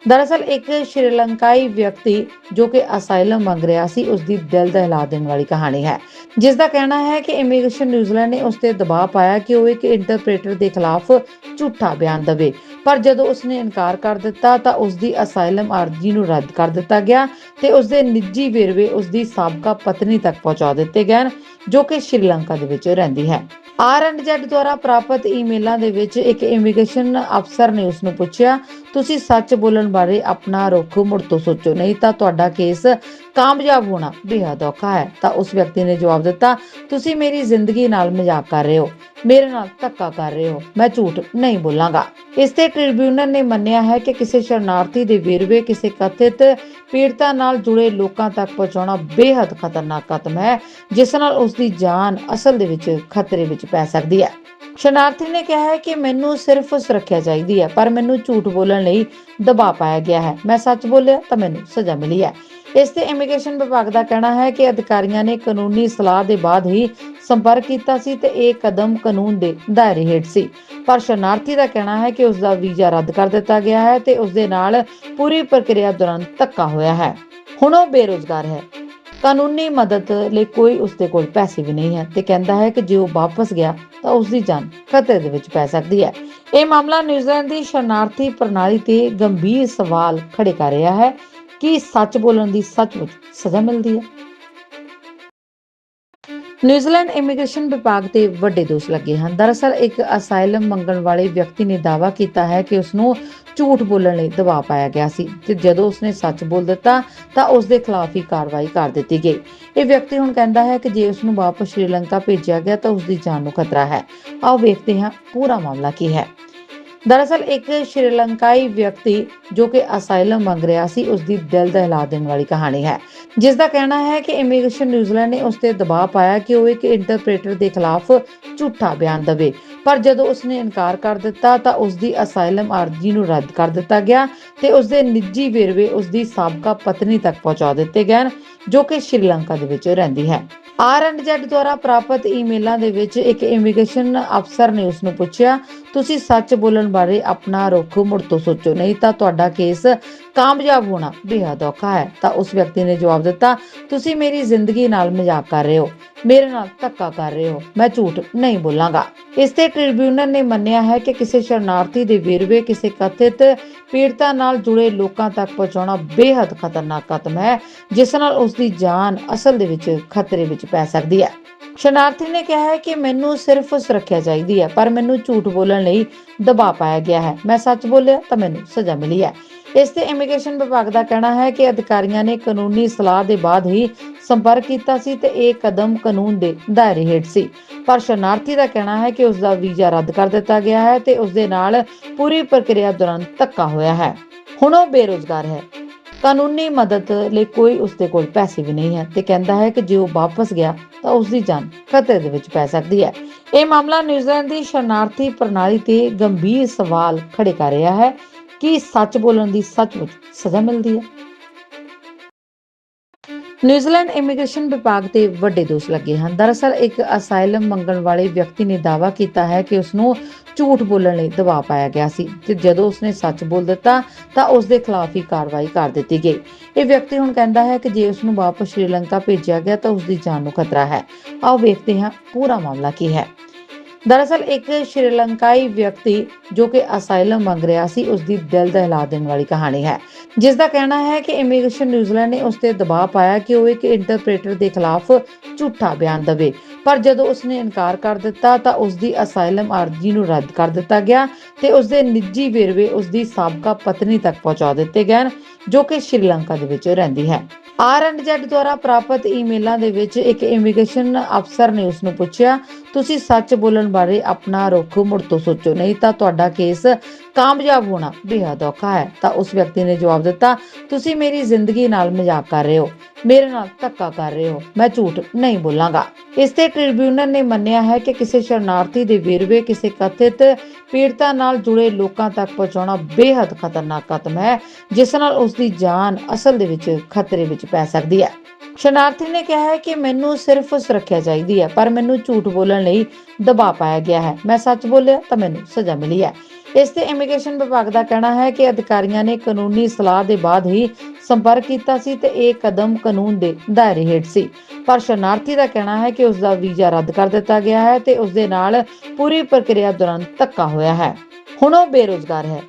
ਦਰਅਸਲ, ਇੱਕ ਸ਼੍ਰੀਲੰਕਾਈ ਵਿਅਕਤੀ ਜੋ ਕਿ ਅਸਾਈਲਮ ਮੰਗ ਰਿਹਾ ਸੀ ਉਸ ਦੀ ਦਿਲ ਦਹਿਲਾ ਦੇਣ ਵਾਲੀ ਕਹਾਣੀ ਹੈ। ਜਿਸ ਦਾ ਕਹਿਣਾ ਹੈ ਕਿ ਇਮੀਗ੍ਰੇਸ਼ਨ ਨਿਊਜ਼ੀਲੈਂਡ ਨੇ ਉਸ ਤੇ ਦਬਾਅ ਪਾਇਆ ਕਿ ਉਹ ਇੱਕ ਇੰਟਰਪ੍ਰੀਟਰ ਦੇ ਖਿਲਾਫ ਝੂਠਾ ਬਿਆਨ ਦੇਵੇ। ਪਰ ਜਦੋਂ ਉਸਨੇ ਇਨਕਾਰ ਕਰ ਦਿੱਤਾ ਤਾਂ ਉਸ ਦੀ ਅਸਾਈਲਮ ਅਰਜ਼ੀ ਨੂੰ ਰੱਦ ਕਰ ਦਿੱਤਾ ਗਿਆ ਤੇ ਉਸ ਦੇ ਨਿੱਜੀ ਵੇਰਵੇ ਉਸ ਦੀ ਸਾਬਕਾ ਪਤਨੀ ਤੱਕ ਪਹੁੰਚਾ ਦਿੱਤੇ ਗਏ ਹਨ, ਜੋ ਕਿ ਸ਼੍ਰੀਲੰਕਾ ਦੇ ਵਿੱਚ ਰਹਿੰਦੀ ਹੈ। ਆਰ ਐਂਡ ਜ਼ੈਡ ਦੁਆਰਾ ਪ੍ਰਾਪਤ ਈਮੇਲਾਂ ਦੇ ਵਿੱਚ ਇੱਕ ਇਮੀਗ੍ਰੇਸ਼ਨ ਅਫਸਰ ਨੇ ਉਸ ਨੂੰ ਪੁੱਛਿਆ, ਤੁਸੀਂ ਸੱਚ ਬੋਲਣ ਬਾਰੇ ਆਪਣਾ ਰੁਖ ਮੁੜ ਤੋਂ ਸੋਚੋ, ਨਹੀਂ ਤਾਂ ਤੁਹਾਡਾ ਕੇਸ ਕਾਮਯਾਬ ਹੋਣਾ ਬੇਹੱਦ ਔਖਾ ਹੈ। ਤਾਂ ਉਸ ਵਿਅਕਤੀ ਨੇ ਜਵਾਬ ਦਿੱਤਾ, ਤੁਸੀਂ ਮੇਰੀ ਜ਼ਿੰਦਗੀ ਨਾਲ ਮਜ਼ਾਕ ਕਰ ਰਹੇ ਹੋ, ਮੇਰੇ ਨਾਲ ਧੱਕਾ ਕਰ ਰਹੇ ਹੋ, ਮੈਂ ਝੂਠ ਨਹੀਂ ਬੋਲਾਂਗਾ। ਇਸ ਤੇ ਟ੍ਰਿਬਿਊਨਲ ਨੇ ਮੰਨਿਆ ਹੈ ਕਿ ਕਿਸੇ ਸ਼ਰਨਾਰਥੀ ਦੇ ਵੇਰਵੇ, ਕਿਸੇ ਕਥਿਤ ਪੀੜਤਾ ਨਾਲ ਜੁੜੇ ਲੋਕਾਂ ਤੱਕ ਪਹੁੰਚਾਉਣਾ ਬੇਹੱਦ ਖਤਰਨਾਕ ਕਦਮ ਹੈ, ਜਿਸ ਨਾਲ ਉਸ ਦੀ ਜਾਨ ਅਸਲ ਦੇ ਵਿੱਚ ਖਤਰੇ ਵਿੱਚ ਪੈ ਸਕਦੀ ਹੈ। ਸ਼ਰਨਾਰਥੀ ਨੇ ਕਿਹਾ ਹੈ ਕਿ ਮੈਨੂੰ ਸਿਰਫ ਸੁਰੱਖਿਆ ਚਾਹੀਦੀ ਹੈ, ਪਰ ਮੈਨੂੰ ਝੂਠ ਬੋਲਣ ਲਈ ਦਬਾਅ ਪਾਇਆ ਗਿਆ ਹੈ। ਮੈਂ ਸੱਚ ਬੋਲਿਆ ਤਾਂ ਮੈਨੂੰ ਸਜ਼ਾ ਮਿਲੀ ਹੈ। ਇਸ ਤੇ ਇਮੀਗ੍ਰੇਸ਼ਨ ਵਿਭਾਗ ਦਾ ਕਹਿਣਾ ਹੈ ਕਿ ਅਧਿਕਾਰੀਆਂ ਨੇ ਕਾਨੂੰਨੀ ਸਲਾਹ ਦੇ ਬਾਅਦ ਹੀ ਸੰਪਰਕ ਕੀਤਾ ਸੀ ਤੇ ਇਹ ਕਦਮ ਕਾਨੂੰਨ ਦੇ ਦਾਇਰੇ ਹੇਠ ਸੀ। ਪਰ ਸ਼ਰਨਾਰਥੀ ਦਾ ਕਹਿਣਾ ਹੈ ਕਿ ਉਸ ਦਾ ਵੀਜ਼ਾ ਰੱਦ ਕਰ ਦਿੱਤਾ ਗਿਆ ਹੈ ਤੇ ਉਸ ਦੇ ਨਾਲ ਪੂਰੀ ਪ੍ਰਕਿਰਿਆ ਦੌਰਾਨ ਧੱਕਾ ਹੋਇਆ ਹੈ। ਹੁਣ ਉਹ ਬੇਰੋਜ਼ਗਾਰ ਹੈ। ਕਾਨੂੰਨੀ ਮਦਦ ਲਈ ਕੋਈ ਉਸ ਦੇ ਕੋਲ ਪੈਸੇ ਵੀ ਨਹੀਂ ਹੈ ਤੇ ਕਹਿੰਦਾ ਹੈ ਕਿ ਜੇ ਉਹ ਵਾਪਸ ਗਿਆ ਤਾਂ ਉਸ ਦੀ ਜਾਨ ਖਤਰੇ ਦੇ ਵਿੱਚ ਪੈ ਸਕਦੀ ਹੈ। ਇਹ ਮਾਮਲਾ ਨਿਊਜ਼ੀਲੈਂਡ ਦੀ ਸ਼ਰਨਾਰਥੀ ਪ੍ਰਣਾਲੀ ਤੇ ਗੰਭੀਰ ਸਵਾਲ ਖੜੇ ਕਰ ਰਿਹਾ ਹੈ ਕਿ ਸੱਚ ਬੋਲਣ ਦੀ ਸੱਚਮੁੱਚ ਸਜ਼ਾ ਮਿਲਦੀ ਹੈ। ਨਿਊਜ਼ੀਲੈਂਡ ਇਮੀਗ੍ਰੇਸ਼ਨ ਵਿਭਾਗ ਤੇ ਵੱਡੇ ਦੋਸ਼ ਲੱਗੇ ਹਨ। ਦਰਅਸਲ, ਇੱਕ ਅਸਾਈਲਮ ਮੰਗਣ ਵਾਲੇ ਵਿਅਕਤੀ ਨੇ ਦਾਅਵਾ ਕੀਤਾ ਹੈ ਕਿ ਉਸ ਨੂੰ ਝੂਠ ਬੋਲਣ ਲਈ ਦਬਾਅ ਪਾਇਆ ਗਿਆ ਸੀ ਤੇ ਜਦੋਂ ਉਸਨੇ ਸੱਚ ਬੋਲ ਦਿੱਤਾ, ਤਾਂ ਉਸ ਦੇ ਖਿਲਾਫ ਹੀ ਕਾਰਵਾਈ ਕਰ ਦਿੱਤੀ ਗਈ। ਇਹ ਵਿਅਕਤੀ ਹੁਣ ਕਹਿੰਦਾ ਹੈ ਕਿ ਜੇ ਉਸ ਨੂੰ ਵਾਪਸ ਸ਼੍ਰੀਲੰਕਾ ਭੇਜਿਆ ਗਿਆ ਤਾਂ ਉਸ ਦੀ ਜਾਨ ਨੂੰ ਖਤਰਾ ਹੈ। ਆਓ ਵੇਖਦੇ ਹਾਂ ਪੂਰਾ ਮਾਮਲਾ ਕੀ ਹੈ। ਦਰਅਸਲ ਇੱਕ ਸ਼੍ਰੀਲੰਕਾਈ ਵਿਅਕਤੀ ਜੋ ਕਿ ਅਸਾਈਲਮ ਮੰਗ ਰਿਹਾ ਸੀ ਉਸ ਦੀ ਦਿਲ ਦਹਿਲਾ ਦੇਣ ਵਾਲੀ ਕਹਾਣੀ ਹੈ। ਜਿਸ ਦਾ ਕਹਿਣਾ ਹੈ ਕਿ ਇਮੀਗ੍ਰੇਸ਼ਨ ਨਿਊਜ਼ੀਲੈਂਡ ਨੇ ਉਸ ਤੇ ਦਬਾਅ ਪਾਇਆ ਕਿ ਉਹ ਇੱਕ ਇੰਟਰਪ੍ਰੀਟਰ ਦੇ ਖਿਲਾਫ ਝੂਠਾ ਬਿਆਨ ਦੇਵੇ। ਪਰ ਜਦੋਂ ਉਸਨੇ ਇਨਕਾਰ ਕਰ ਦਿੱਤਾ ਤਾਂ ਉਸ ਦੀ ਅਸਾਈਲਮ ਅਰਜ਼ੀ ਨੂੰ ਰੱਦ ਕਰ ਦਿੱਤਾ ਗਿਆ ਤੇ ਉਸ ਦੇ ਨਿੱਜੀ ਵੇਰਵੇ ਉਸ ਦੀ ਸਾਬਕਾ ਪਤਨੀ ਤੱਕ ਪਹੁੰਚਾ ਦਿੱਤੇ ਗਏ ਹਨ, ਜੋ ਕਿ ਸ਼੍ਰੀਲੰਕਾ ਦੇ ਵਿੱਚ ਰਹਿੰਦੀ ਹੈ। ਆਰ ਐਂਡ ਜ਼ੈਡ ਦੁਆਰਾ ਪ੍ਰਾਪਤ ਈਮੇਲਾਂ ਦੇ ਵਿੱਚ ਇੱਕ ਇਮੀਗ੍ਰੇਸ਼ਨ ਅਫਸਰ ਨੇ ਉਸ ਨੂੰ ਪੁੱਛਿਆ, ਤੁਸੀਂ ਸੱਚ ਬੋਲਣ ਬਾਰੇ ਆਪਣਾ ਰੁਖ ਮੁੜ ਤੋਂ ਸੋਚੋ, ਨਹੀਂ ਤਾਂ ਤੁਹਾਡਾ ਕੇਸ ਕਾਮਯਾਬ ਹੋਣਾ ਬੇਹੱਦ ਔਖਾ ਹੈ। ਤਾਂ ਉਸ ਵਿਅਕਤੀ ਨੇ ਜਵਾਬ ਦਿੱਤਾ, ਤੁਸੀਂ ਮੇਰੀ ਜ਼ਿੰਦਗੀ ਨਾਲ ਮਜ਼ਾਕ ਕਰ ਰਹੇ ਹੋ। ਮੇਰੇ ਨਾਲ ਧੱਕਾ ਕਰ ਰਹੇ ਹੋ। ਮੈਂ ਝੂਠ ਨਹੀਂ ਬੋਲਾਂਗਾ। ਇਸ ਤੇ ਟ੍ਰਿਬਿਊਨਲ ਨੇ ਮੰਨਿਆ ਹੈ ਕਿ ਕਿਸੇ ਸ਼ਰਨਾਰਥੀ ਦੇ ਵੇਰਵੇ, ਕਿਸੇ ਕਥਿਤ ਪੀੜਤਾ ਨਾਲ ਜੁੜੇ ਲੋਕਾਂ ਤੱਕ ਪਹੁੰਚਾਉਣਾ ਬੇਹੱਦ ਖਤਰਨਾਕ ਕਦਮ ਹੈ, ਜਿਸ ਨਾਲ ਉਸ ਦੀ ਜਾਨ ਅਸਲ ਦੇ ਵਿੱਚ ਖਤਰੇ ਵਿੱਚ ਪੈ ਸਕਦੀ ਹੈ। ਸ਼ਰਨਾਰਥੀ ਨੇ ਕਿਹਾ ਹੈ ਕਿ ਮੈਨੂੰ ਸਿਰਫ ਸੁਰੱਖਿਆ ਚਾਹੀਦੀ ਹੈ, ਪਰ ਮੈਨੂੰ ਝੂਠ ਬੋਲਣ ਲਈ ਦਬਾਅ ਪਾਇਆ ਗਿਆ ਹੈ। ਮੈਂ ਸੱਚ ਬੋਲਿਆ ਤਾਂ ਮੈਨੂੰ ਸਜ਼ਾ ਮਿਲੀ ਹੈ। ਇਸ ਤੇ ਇਮੀਗ੍ਰੇਸ਼ਨ ਵਿਭਾਗ ਦਾ ਕਹਿਣਾ ਹੈ ਕਿ ਅਧਿਕਾਰੀਆਂ ਨੇ ਕਾਨੂੰਨੀ ਸਲਾਹ ਦੇ ਬਾਅਦ ਹੀ ਸੰਪਰਕ ਕੀਤਾ ਸੀ ਤੇ ਇਹ ਕਦਮ ਕਾਨੂੰਨ ਦੇ ਦਾਇਰੇ ਹੇਠ ਸੀ। ਪਰ ਸ਼ਰਨਾਰਥੀ ਦਾ ਕਹਿਣਾ ਹੈ ਕਿ ਉਸ ਦਾ ਵੀਜ਼ਾ ਰੱਦ ਕਰ ਦਿੱਤਾ ਗਿਆ ਹੈ ਤੇ ਉਸ ਦੇ ਨਾਲ ਪੂਰੀ ਪ੍ਰਕਿਰਿਆ ਦੌਰਾਨ ਧੱਕਾ ਹੋਇਆ ਹੈ। ਹੁਣ ਉਹ ਬੇਰੋਜ਼ਗਾਰ ਹੈ। ਕਾਨੂੰਨੀ ਮਦਦ ਲਈ ਕੋਈ ਉਸ ਦੇ ਕੋਲ ਪੈਸੇ ਵੀ ਨਹੀਂ ਹੈ ਤੇ ਕਹਿੰਦਾ ਹੈ ਕਿ ਜੇ ਉਹ ਵਾਪਸ ਗਿਆ ਤਾਂ ਉਸ ਦੀ ਜਾਨ ਖਤਰੇ ਦੇ ਵਿੱਚ ਪੈ ਸਕਦੀ ਹੈ। ਇਹ ਮਾਮਲਾ ਨਿਊਜ਼ੀਲੈਂਡ ਦੀ ਸ਼ਰਨਾਰਥੀ ਪ੍ਰਣਾਲੀ ਤੇ ਗੰਭੀਰ ਸਵਾਲ ਖੜੇ ਕਰ ਰਿਹਾ ਹੈ। ਕਿ ਸੱਚ ਬੋਲਣ ਦੀ ਸੱਚਮੁੱਚ ਸਜ਼ਾ ਮਿਲਦੀ ਹੈ? ਨਿਊਜ਼ੀਲੈਂਡ ਇਮੀਗ੍ਰੇਸ਼ਨ ਵਿਭਾਗ ਤੇ ਵੱਡੇ ਦੋਸ਼ ਲੱਗੇ ਹਨ। ਦਰਅਸਲ, ਇੱਕ ਅਸਾਈਲਮ ਮੰਗਣ ਵਾਲੇ ਵਿਅਕਤੀ ਨੇ ਦਾਅਵਾ ਕੀਤਾ ਹੈ ਕਿ ਉਸ ਨੂੰ ਝੂਠ ਬੋਲਣ ਲਈ ਦਬਾਅ ਪਾਇਆ ਗਿਆ ਸੀ ਤੇ ਜਦੋਂ ਉਸਨੇ ਸੱਚ ਬੋਲ ਦਿੱਤਾ, ਤਾਂ ਉਸ ਦੇ ਖਿਲਾਫ ਹੀ ਕਾਰਵਾਈ ਕਰ ਦਿੱਤੀ ਗਈ। ਇਹ ਵਿਅਕਤੀ ਹੁਣ ਕਹਿੰਦਾ ਹੈ ਕਿ ਜੇ ਉਸ ਨੂੰ ਵਾਪਸ ਸ਼੍ਰੀਲੰਕਾ ਭੇਜਿਆ ਗਿਆ ਤਾਂ ਉਸ ਦੀ ਜਾਨ ਨੂੰ ਖਤਰਾ ਹੈ। ਆਓ ਵੇਖਦੇ ਹਾਂ ਪੂਰਾ ਮਾਮਲਾ ਕੀ ਹੈ। ਦਰਅਸਲ ਇੱਕ ਸ਼੍ਰੀਲੰਕਾਈ ਵਿਅਕਤੀ ਜੋ ਕਿ ਅਸਾਈਲਮ ਮੰਗ ਰਿਹਾ ਸੀ ਉਸ ਦੀ ਦਿਲ ਦਹਿਲਾ ਦੇਣ ਵਾਲੀ ਕਹਾਣੀ ਹੈ। ਜਿਸ ਦਾ ਕਹਿਣਾ ਹੈ ਕਿ ਇਮੀਗ੍ਰੇਸ਼ਨ ਨਿਊਜ਼ੀਲੈਂਡ ਨੇ ਉਸ ਤੇ ਦਬਾਅ ਪਾਇਆ ਕਿ ਉਹ ਇੱਕ ਇੰਟਰਪ੍ਰੀਟਰ ਦੇ ਖਿਲਾਫ ਝੂਠਾ ਬਿਆਨ ਦੇਵੇ। ਪਰ ਜਦੋਂ ਉਸਨੇ ਇਨਕਾਰ ਕਰ ਦਿੱਤਾ, ਤਾਂ ਉਸ ਦੀ ਅਸਾਈਲਮ ਅਰਜ਼ੀ ਨੂੰ ਰੱਦ ਕਰ ਦਿੱਤਾ ਗਿਆ ਤੇ ਉਸ ਦੇ ਨਿੱਜੀ ਵੇਰਵੇ ਉਸ ਦੀ ਸਾਬਕਾ ਪਤਨੀ ਤੱਕ ਪਹੁੰਚਾ ਦਿੱਤੇ ਗਏ ਜੋ ਕਿ ਸ਼੍ਰੀਲੰਕਾ ਦੇ ਵਿੱਚ ਰਹਿੰਦੀ ਹੈ। ਆਰ ਐਂਡ ਜ਼ੈਡ ਦੁਆਰਾ ਪ੍ਰਾਪਤ ਈਮੇਲਾਂ ਦੇ ਵਿੱਚ ਇੱਕ ਇਮੀਗ੍ਰੇਸ਼ਨ ਅਫਸਰ ਨੇ ਉਸ ਨੂੰ ਪੁੱਛਿਆ ਤੁਸੀਂ ਸੱਚ ਬੋਲਣ ਬਾਰੇ ਆਪਣਾ ਰੁਖ ਮੁੜ ਤੋਂ ਸੋਚੋ। ਨਹੀਂ ਤਾਂ ਤੁਹਾਡਾ ਕੇਸ ਕਾਮਯਾਬ ਹੋਣਾ ਬੇहद ਔਖਾ ਹੈ। ਤਾਂ ਉਸ ਵਿਅਕਤੀ ਨੇ ਜਵਾਬ ਦਿੱਤਾ, ਤੁਸੀਂ ਮੇਰੀ ਜ਼ਿੰਦਗੀ ਨਾਲ ਮਜ਼ਾਕ ਕਰ ਰਹੇ ਹੋ। ਮੇਰੇ ਨਾਲ ਧੱਕਾ ਕਰ ਰਹੇ ਹੋ। ਮੈਂ ਝੂਠ ਨਹੀਂ ਬੋਲਾਂਗਾ। ਇਸ ਤੇ ਟ੍ਰਿਬਿਊਨਲ ਨੇ ਮੰਨਿਆ ਹੈ ਕਿ ਕਿਸੇ ਸ਼ਰਨਾਰਥੀ ਦੇ ਵੇਰਵੇ, ਕਿਸੇ ਕਥਿਤ ਪੀੜਤਾ ਨਾਲ ਜੁੜੇ ਲੋਕਾਂ ਤੱਕ ਪਹੁੰਚਾਉਣਾ ਬੇहद ਖਤਰਨਾਕ ਕਤਮ ਹੈ, ਜਿਸ ਨਾਲ ਉਸ ਦੀ ਜਾਨ ਅਸਲ ਦੇ ਵਿੱਚ ਖਤਰੇ ਵਿੱਚ ਪੈ ਸਕਦੀ ਹੈ। ਸ਼ਰਨਾਰਥੀ ਨੇ ਕਿਹਾ ਹੈ ਕਿ ਮੈਨੂੰ ਸਿਰਫ ਸੁਰੱਖਿਆ ਚਾਹੀਦੀ ਹੈ, ਪਰ ਮੈਨੂੰ ਝੂਠ ਬੋਲਣ ਲਈ ਦਬਾਅ ਪਾਇਆ ਗਿਆ ਹੈ। ਮੈਂ ਸੱਚ ਬੋਲਿਆ ਤਾਂ ਮੈਨੂੰ ਸਜ਼ਾ ਮਿਲੀ ਹੈ। ਇਸ ਤੇ ਇਮੀਗ੍ਰੇਸ਼ਨ ਵਿਭਾਗ ਦਾ ਕਹਿਣਾ ਹੈ ਕਿ ਅਧਿਕਾਰੀਆਂ ਨੇ ਕਾਨੂੰਨੀ ਸਲਾਹ ਦੇ ਬਾਅਦ ਹੀ ਸੰਪਰਕ ਕੀਤਾ ਸੀ ਤੇ ਇਹ ਕਦਮ ਕਾਨੂੰਨ ਦੇ ਦਾਇਰੇ ਹੇਠ ਸੀ। ਪਰ ਸ਼ਰਨਾਰਥੀ ਦਾ ਕਹਿਣਾ ਹੈ ਕਿ ਉਸ ਦਾ ਵੀਜ਼ਾ ਰੱਦ ਕਰ ਦਿੱਤਾ ਗਿਆ ਹੈ ਤੇ ਉਸ ਦੇ ਨਾਲ ਪੂਰੀ ਪ੍ਰਕਿਰਿਆ ਦੌਰਾਨ ਧੱਕਾ ਹੋਇਆ ਹੈ। ਹੁਣ ਉਹ ਬੇਰੋਜ਼ਗਾਰ ਹੈ।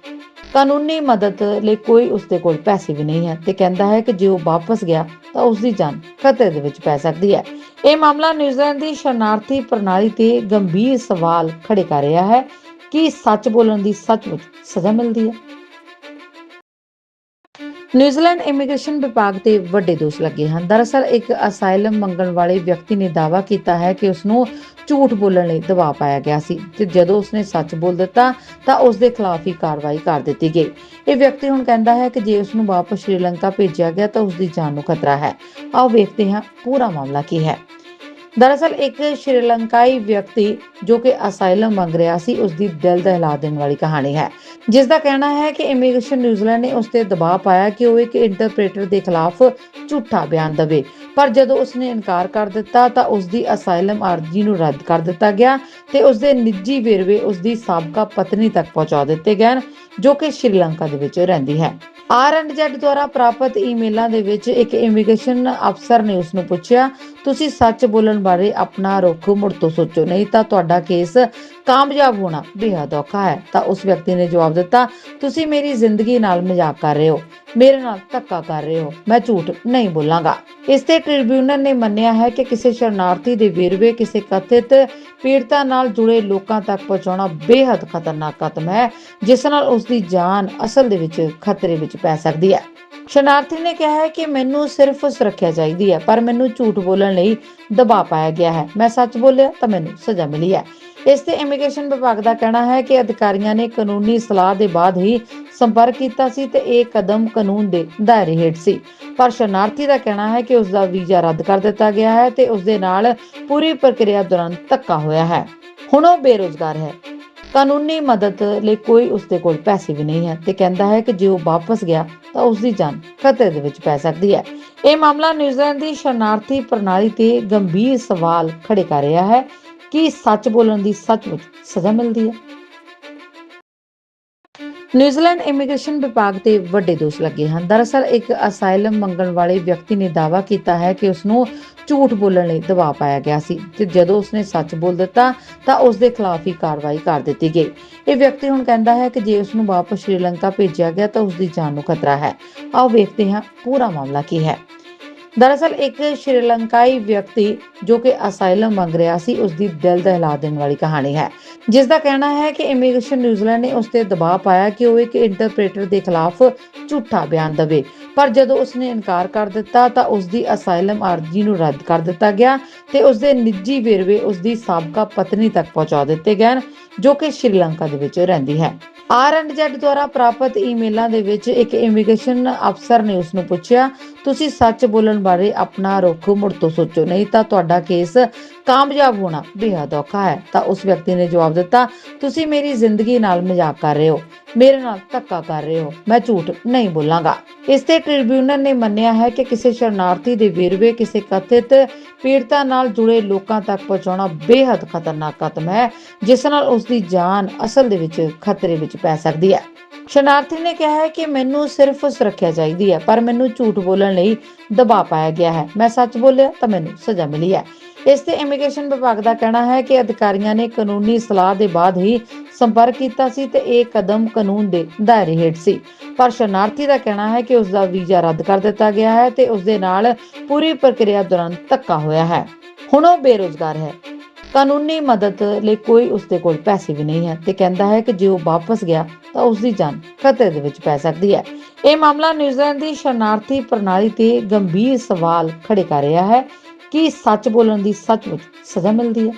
ਕਾਨੂੰਨੀ ਮਦਦ ਲਈ ਕੋਈ ਉਸਦੇ ਕੋਲ ਪੈਸੇ ਵੀ ਨਹੀਂ ਹੈ ਤੇ ਕਹਿੰਦਾ ਹੈ ਕਿ ਜੇ ਉਹ ਵਾਪਸ ਗਿਆ ਤਾਂ ਉਸ ਦੀ ਜਾਨ ਖਤਰੇ ਦੇ ਵਿੱਚ ਪੈ ਸਕਦੀ ਹੈ। ਇਹ ਮਾਮਲਾ ਨਿਊਜ਼ੀਲੈਂਡ ਦੀ ਸ਼ਰਨਾਰਥੀ ਪ੍ਰਣਾਲੀ ਤੇ ਗੰਭੀਰ ਸਵਾਲ ਖੜੇ ਕਰ ਰਿਹਾ ਹੈ ਕਿ ਸੱਚ ਬੋਲਣ ਦੀ ਸੱਚਮੁੱਚ ਸਜ਼ਾ ਮਿਲਦੀ ਹੈ। ਨਿਊਜ਼ੀਲੈਂਡ ਇਮੀਗ੍ਰੇਸ਼ਨ ਵਿਭਾਗ ਤੇ ਵੱਡੇ ਦੋਸ਼ ਲੱਗੇ ਹਨ। ਦਰਅਸਲ, ਇੱਕ ਅਸਾਈਲਮ ਮੰਗਣ ਵਾਲੇ ਵਿਅਕਤੀ ਨੇ ਦਾਅਵਾ ਕੀਤਾ ਹੈ ਕਿ ਉਸ ਨੂੰ ਝੂਠ ਬੋਲਣ ਲਈ ਦਬਾਅ ਪਾਇਆ ਗਿਆ ਸੀ ਤੇ ਜਦੋਂ ਉਸਨੇ ਸੱਚ ਬੋਲ ਦਿੱਤਾ, ਤਾਂ ਉਸ ਦੇ ਖਿਲਾਫ ਹੀ ਕਾਰਵਾਈ ਕਰ ਦਿੱਤੀ ਗਈ। ਇਹ ਵਿਅਕਤੀ ਹੁਣ ਕਹਿੰਦਾ ਹੈ ਕਿ ਜੇ ਉਸ ਨੂੰ ਵਾਪਸ ਸ਼੍ਰੀਲੰਕਾ ਭੇਜਿਆ ਗਿਆ, ਤਾਂ ਉਸ ਦੀ ਜਾਨ ਨੂੰ ਖਤਰਾ ਹੈ। ਆਓ ਵੇਖਦੇ ਹਾਂ ਪੂਰਾ ਮਾਮਲਾ ਕੀ ਹੈ। ਦਰਅਸਲ, ਇੱਕ ਸ਼੍ਰੀਲੰਕਾਈ ਵਿਅਕਤੀ ਜੋ ਕਿ ਅਸਾਈਲਮ ਮੰਗ ਰਿਹਾ ਸੀ ਉਸ ਦੀ ਦਿਲ ਦਹਿਲਾ ਦੇਣ ਵਾਲੀ ਕਹਾਣੀ ਹੈ। ਜਿਸ ਦਾ ਕਹਿਣਾ ਹੈ ਕਿ ਇਮੀਗ੍ਰੇਸ਼ਨ ਨਿਊਜ਼ੀਲੈਂਡ ਨੇ ਉਸ ਤੇ ਦਬਾਅ ਪਾਇਆ ਕਿ ਉਹ ਇੱਕ ਇੰਟਰਪ੍ਰੀਟਰ ਦੇ ਖਿਲਾਫ ਝੂਠਾ ਬਿਆਨ ਦੇਵੇ। ਪਰ ਜਦੋਂ ਉਸਨੇ ਇਨਕਾਰ ਕਰ ਦਿੱਤਾ ਤਾਂ ਉਸ ਦੀ ਅਸਾਈਲਮ ਅਰਜ਼ੀ ਨੂੰ ਰੱਦ ਕਰ ਦਿੱਤਾ ਗਿਆ ਤੇ ਉਸ ਦੇ ਨਿੱਜੀ ਵੇਰਵੇ ਉਸ ਦੀ ਸਾਬਕਾ ਪਤਨੀ ਤੱਕ ਪਹੁੰਚਾ ਦਿੱਤੇ ਗਏ ਹਨ, ਜੋ ਕਿ ਸ਼੍ਰੀਲੰਕਾ ਦੇ ਵਿੱਚ ਰਹਿੰਦੀ ਹੈ। ਆਰ ਐਂਡ ਜ਼ੈਡ ਦੁਆਰਾ ਪ੍ਰਾਪਤ ਈਮੇਲਾਂ ਦੇ ਵਿੱਚ ਇੱਕ ਇਮੀਗ੍ਰੇਸ਼ਨ ਅਫਸਰ ਨੇ ਉਸ ਨੂੰ ਪੁੱਛਿਆ ਤੁਸੀਂ ਸੱਚ ਬੋਲਣ ਬਾਰੇ ਆਪਣਾ ਰੁਖ ਮੁੜ ਤੋਂ ਸੋਚੋ। ਨਹੀਂ ਤਾਂ ਤੁਹਾਡਾ ਕੇਸ ਕਾਮਯਾਬ ਹੋਣਾ ਬੇहद ਔਖਾ ਹੈ। ਤਾਂ ਉਸ ਵਿਅਕਤੀ ਨੇ ਜਵਾਬ ਦਿੱਤਾ, ਤੁਸੀਂ ਮੇਰੀ ਜ਼ਿੰਦਗੀ ਨਾਲ ਮਜ਼ਾਕ ਕਰ ਰਹੇ ਹੋ। ਮੇਰੇ ਨਾਲ ਧੱਕਾ ਕਰ ਰਹੇ ਹੋ। ਮੈਂ ਝੂਠ ਨਹੀਂ ਬੋਲਾਂਗਾ। ਇਸ ਤੇ ਟ੍ਰਿਬਿਊਨਲ ਨੇ ਮੰਨਿਆ ਹੈ ਕਿ ਕਿਸੇ ਸ਼ਰਨਾਰਥੀ ਦੇ ਵੇਰਵੇ, ਕਿਸੇ ਕਥਿਤ ਪੀੜਤਾ ਨਾਲ ਜੁੜੇ ਲੋਕਾਂ ਤੱਕ ਪਹੁੰਚਾਉਣਾ ਬੇहद ਖਤਰਨਾਕ ਕਤਮ ਹੈ, ਜਿਸ ਨਾਲ ਉਸ ਦੀ ਜਾਨ ਅਸਲ ਦੇ ਵਿੱਚ ਖਤਰੇ ਵਿੱਚ ਪੈ ਸਕਦੀ ਹੈ। ਸ਼ਰਨਾਰਥੀ ਨੇ ਕਿਹਾ ਹੈ ਕਿ ਮੈਨੂੰ ਸਿਰਫ ਸੁਰੱਖਿਆ ਚਾਹੀਦੀ ਹੈ, ਪਰ ਮੈਨੂੰ ਝੂਠ ਬੋਲਣ ਲਈ ਦਬਾਅ ਪਾਇਆ ਗਿਆ ਹੈ। ਮੈਂ ਸੱਚ ਬੋਲਿਆ ਤਾਂ ਮੈਨੂੰ ਸਜ਼ਾ ਮਿਲੀ ਹੈ। ਇਸ ਤੇ ਇਮੀਗ੍ਰੇਸ਼ਨ ਵਿਭਾਗ ਦਾ ਕਹਿਣਾ ਹੈ ਕਿ ਅਧਿਕਾਰੀਆਂ ਨੇ ਕਾਨੂੰਨੀ ਸਲਾਹ ਦੇ ਬਾਅਦ ਹੀ ਸੰਪਰਕ ਕੀਤਾ ਸੀ ਤੇ ਇਹ ਕਦਮ ਕਾਨੂੰਨ ਦੇ ਦਾਇਰੇ ਹੇਠ ਸੀ। ਪਰ ਸ਼ਰਨਾਰਥੀ ਦਾ ਕਹਿਣਾ ਹੈ ਕਿ ਉਸ ਦਾ ਵੀਜ਼ਾ ਰੱਦ ਕਰ ਦਿੱਤਾ ਗਿਆ ਹੈ ਤੇ ਉਸ ਦੇ ਨਾਲ ਪੂਰੀ ਪ੍ਰਕਿਰਿਆ ਦੌਰਾਨ ਧੱਕਾ ਹੋਇਆ ਹੈ। ਹੁਣ ਉਹ ਬੇਰੋਜ਼ਗਾਰ ਹੈ। ਕਾਨੂੰਨੀ ਮਦਦ ਲਈ ਕੋਈ ਉਸਦੇ ਕੋਲ ਪੈਸੇ ਵੀ ਨਹੀਂ ਹੈ ਤੇ ਕਹਿੰਦਾ ਹੈ ਕਿ ਜੇ ਉਹ ਵਾਪਸ ਗਿਆ ਤਾਂ ਉਸ ਦੀ ਜਾਨ ਖਤਰੇ ਦੇ ਵਿੱਚ ਪੈ ਸਕਦੀ ਹੈ। ਇਹ ਮਾਮਲਾ ਨਿਊਜ਼ੀਲੈਂਡ ਦੀ ਸ਼ਰਨਾਰਥੀ ਪ੍ਰਣਾਲੀ ਤੇ ਗੰਭੀਰ ਸਵਾਲ ਖੜੇ ਕਰ ਰਿਹਾ ਹੈ ਕਿ ਸੱਚ ਬੋਲਣ ਦੀ ਸੱਚਮੁੱਚ ਸਜ਼ਾ ਮਿਲਦੀ ਹੈ। ਨਿਊਜ਼ੀਲੈਂਡ ਇਮੀਗ੍ਰੇਸ਼ਨ ਵਿਭਾਗ ਤੇ ਵੱਡੇ ਦੋਸ਼ ਲੱਗੇ ਹਨ। ਦਰਅਸਲ, ਇੱਕ ਅਸਾਈਲਮ ਮੰਗਣ ਵਾਲੇ ਵਿਅਕਤੀ ਨੇ ਦਾਅਵਾ ਕੀਤਾ ਹੈ ਕਿ ਉਸ ਨੂੰ ਝੂਠ ਬੋਲਣ ਲਈ ਦਬਾਅ ਪਾਇਆ ਗਿਆ ਸੀ ਤੇ ਜਦੋਂ ਉਸਨੇ ਸੱਚ ਬੋਲ ਦਿੱਤਾ, ਤਾਂ ਉਸ ਦੇ ਖਿਲਾਫ ਹੀ ਕਾਰਵਾਈ ਕਰ ਦਿੱਤੀ ਗਈ। ਇਹ ਵਿਅਕਤੀ ਹੁਣ ਕਹਿੰਦਾ ਹੈ ਕਿ ਜੇ ਉਸ ਨੂੰ ਵਾਪਸ ਸ਼੍ਰੀਲੰਕਾ ਭੇਜਿਆ ਗਿਆ ਤਾਂ ਉਸ ਦੀ ਜਾਨ ਨੂੰ ਖਤਰਾ ਹੈ। ਆਓ ਵੇਖਦੇ ਹਾਂ ਪੂਰਾ ਮਾਮਲਾ ਕੀ ਹੈ। ਦਰਅਸਲ ਇੱਕ ਸ਼੍ਰੀਲੰਕਾਈ ਵਿਅਕਤੀ ਜੋ ਕਿ ਅਸਾਈਲਮ ਮੰਗ ਰਿਹਾ ਸੀ ਉਸ ਦੀ ਦਿਲ ਦਹਿਲਾ ਦੇਣ ਵਾਲੀ ਕਹਾਣੀ ਹੈ। ਜਿਸ ਦਾ ਕਹਿਣਾ ਹੈ ਕਿ ਇਮੀਗ੍ਰੇਸ਼ਨ ਨਿਊਜ਼ੀਲੈਂਡ ਨੇ ਉਸ ਤੇ ਦਬਾਅ ਪਾਇਆ ਕਿ ਉਹ ਇੱਕ ਇੰਟਰਪ੍ਰੀਟਰ ਦੇ ਖਿਲਾਫ ਝੂਠਾ ਬਿਆਨ ਦੇਵੇ। ਪਰ ਜਦੋਂ ਉਸਨੇ ਇਨਕਾਰ ਕਰ ਦਿੱਤਾ ਤਾਂ ਉਸ ਦੀ ਅਸਾਈਲਮ ਅਰਜ਼ੀ ਨੂੰ ਰੱਦ ਕਰ ਦਿੱਤਾ ਗਿਆ ਤੇ ਉਸ ਦੇ ਨਿੱਜੀ ਵੇਰਵੇ ਉਸ ਦੀ ਸਾਬਕਾ ਪਤਨੀ ਤੱਕ ਪਹੁੰਚਾ ਦਿੱਤੇ ਗਏ ਹਨ, ਜੋ ਕਿ ਸ਼੍ਰੀਲੰਕਾ ਦੇ ਵਿੱਚ ਰਹਿੰਦੀ ਹੈ। ਆਰ ਐਂਡ ਜ਼ੈਡ ਦੁਆਰਾ ਪ੍ਰਾਪਤ ਈਮੇਲਾਂ ਦੇ ਵਿੱਚ ਇੱਕ ਇਮੀਗ੍ਰੇਸ਼ਨ ਅਫਸਰ ਨੇ ਉਸ ਨੂੰ ਪੁੱਛਿਆ, ਤੁਸੀਂ ਸੱਚ ਬੋਲਣ ਬਾਰੇ ਆਪਣਾ ਰੁਖ ਮੁੜ ਤੋਂ ਸੋਚੋ, ਨਹੀਂ ਤਾਂ ਤੁਹਾਡਾ ਕੇਸ ਕਾਮਯਾਬ ਹੋਣਾ ਬੇहद ਔਖਾ ਹੈ। ਤਾਂ ਉਸ ਵਿਅਕਤੀ ਨੇ ਜਵਾਬ ਦਿੱਤਾ, ਤੁਸੀਂ ਮੇਰੀ ਜ਼ਿੰਦਗੀ ਨਾਲ ਮਜ਼ਾਕ ਕਰ ਰਹੇ ਹੋ, ਮੇਰੇ ਨਾਲ ਧੱਕਾ ਕਰ ਰਹੇ ਹੋ, ਮੈਂ ਝੂਠ ਨਹੀਂ ਬੋਲਾਂਗਾ। ਇਸ ਤੇ ਟ੍ਰਿਬਿਊਨਲ ਨੇ ਮੰਨਿਆ ਹੈ ਕਿ ਕਿਸੇ ਸ਼ਰਨਾਰਥੀ ਦੇ ਵੇਰਵੇ, ਕਿਸੇ ਕਥਿਤ ਪੀੜਤਾ ਨਾਲ ਜੁੜੇ ਲੋਕਾਂ ਤੱਕ ਪਹੁੰਚਾਉਣਾ ਬੇहद ਖਤਰਨਾਕ ਕਦਮ ਹੈ, ਜਿਸ ਨਾਲ ਉਸ ਦੀ ਜਾਨ ਅਸਲ ਦੇ ਵਿੱਚ ਖਤਰੇ ਵਿੱਚ ਪੈ ਸਕਦੀ ਹੈ। ਸ਼ਰਨਾਰਥੀ ਨੇ ਕਿਹਾ ਹੈ ਕਿ ਮੈਨੂੰ ਸਿਰਫ ਸੁਰੱਖਿਆ ਚਾਹੀਦੀ ਹੈ, ਪਰ ਮੈਨੂੰ ਝੂਠ ਬੋਲਣ ਲਈ ਦਬਾਅ ਪਾਇਆ ਗਿਆ ਹੈ। ਮੈਂ ਸੱਚ ਬੋਲਿਆ ਤਾਂ ਮੈਨੂੰ ਸਜ਼ਾ ਮਿਲੀ ਹੈ। ਇਸ ਤੇ ਇਮੀਗ੍ਰੇਸ਼ਨ ਵਿਭਾਗ ਦਾ ਕਹਿਣਾ ਹੈ ਕਿ ਅਧਿਕਾਰੀਆਂ ਨੇ ਕਾਨੂੰਨੀ ਸਲਾਹ ਦੇ ਬਾਅਦ ਹੀ ਸੰਪਰਕ ਕੀਤਾ ਸੀ ਤੇ ਇਹ ਕਦਮ ਕਾਨੂੰਨ ਦੇ ਦਾਇਰੇ ਹੇਠ ਸੀ। ਪਰ ਸ਼ਰਨਾਰਥੀ ਦਾ ਕਹਿਣਾ ਹੈ ਕਿ ਉਸ ਦਾ ਵੀਜ਼ਾ ਰੱਦ ਕਰ ਦਿੱਤਾ ਗਿਆ ਹੈ ਤੇ ਉਸ ਦੇ ਨਾਲ ਪੂਰੀ ਪ੍ਰਕਿਰਿਆ ਦੌਰਾਨ ਧੱਕਾ ਹੋਇਆ ਹੈ। ਹੁਣ ਉਹ ਬੇਰੋਜ਼ਗਾਰ ਹੈ। ਕਾਨੂੰਨੀ ਮਦਦ ਲਈ ਕੋਈ ਉਸ ਦੇ ਕੋਲ ਪੈਸੇ ਵੀ ਨਹੀਂ ਹੈ ਤੇ ਕਹਿੰਦਾ ਹੈ ਕਿ ਜੇ ਉਹ ਵਾਪਸ ਗਿਆ ਤਾਂ ਉਸ ਦੀ ਜਾਨ ਖਤਰੇ ਦੇ ਵਿੱਚ ਪੈ ਸਕਦੀ ਹੈ। ਇਹ ਮਾਮਲਾ ਨਿਊਜ਼ੀਲੈਂਡ ਦੀ ਸ਼ਰਨਾਰਥੀ ਪ੍ਰਣਾਲੀ ਤੇ ਗੰਭੀਰ ਸਵਾਲ ਖੜੇ ਕਰ ਰਿਹਾ ਹੈ ਕਿ ਸੱਚ ਬੋਲਣ ਦੀ ਸੱਚਮੁੱਚ ਸਜ਼ਾ ਮਿਲਦੀ ਹੈ।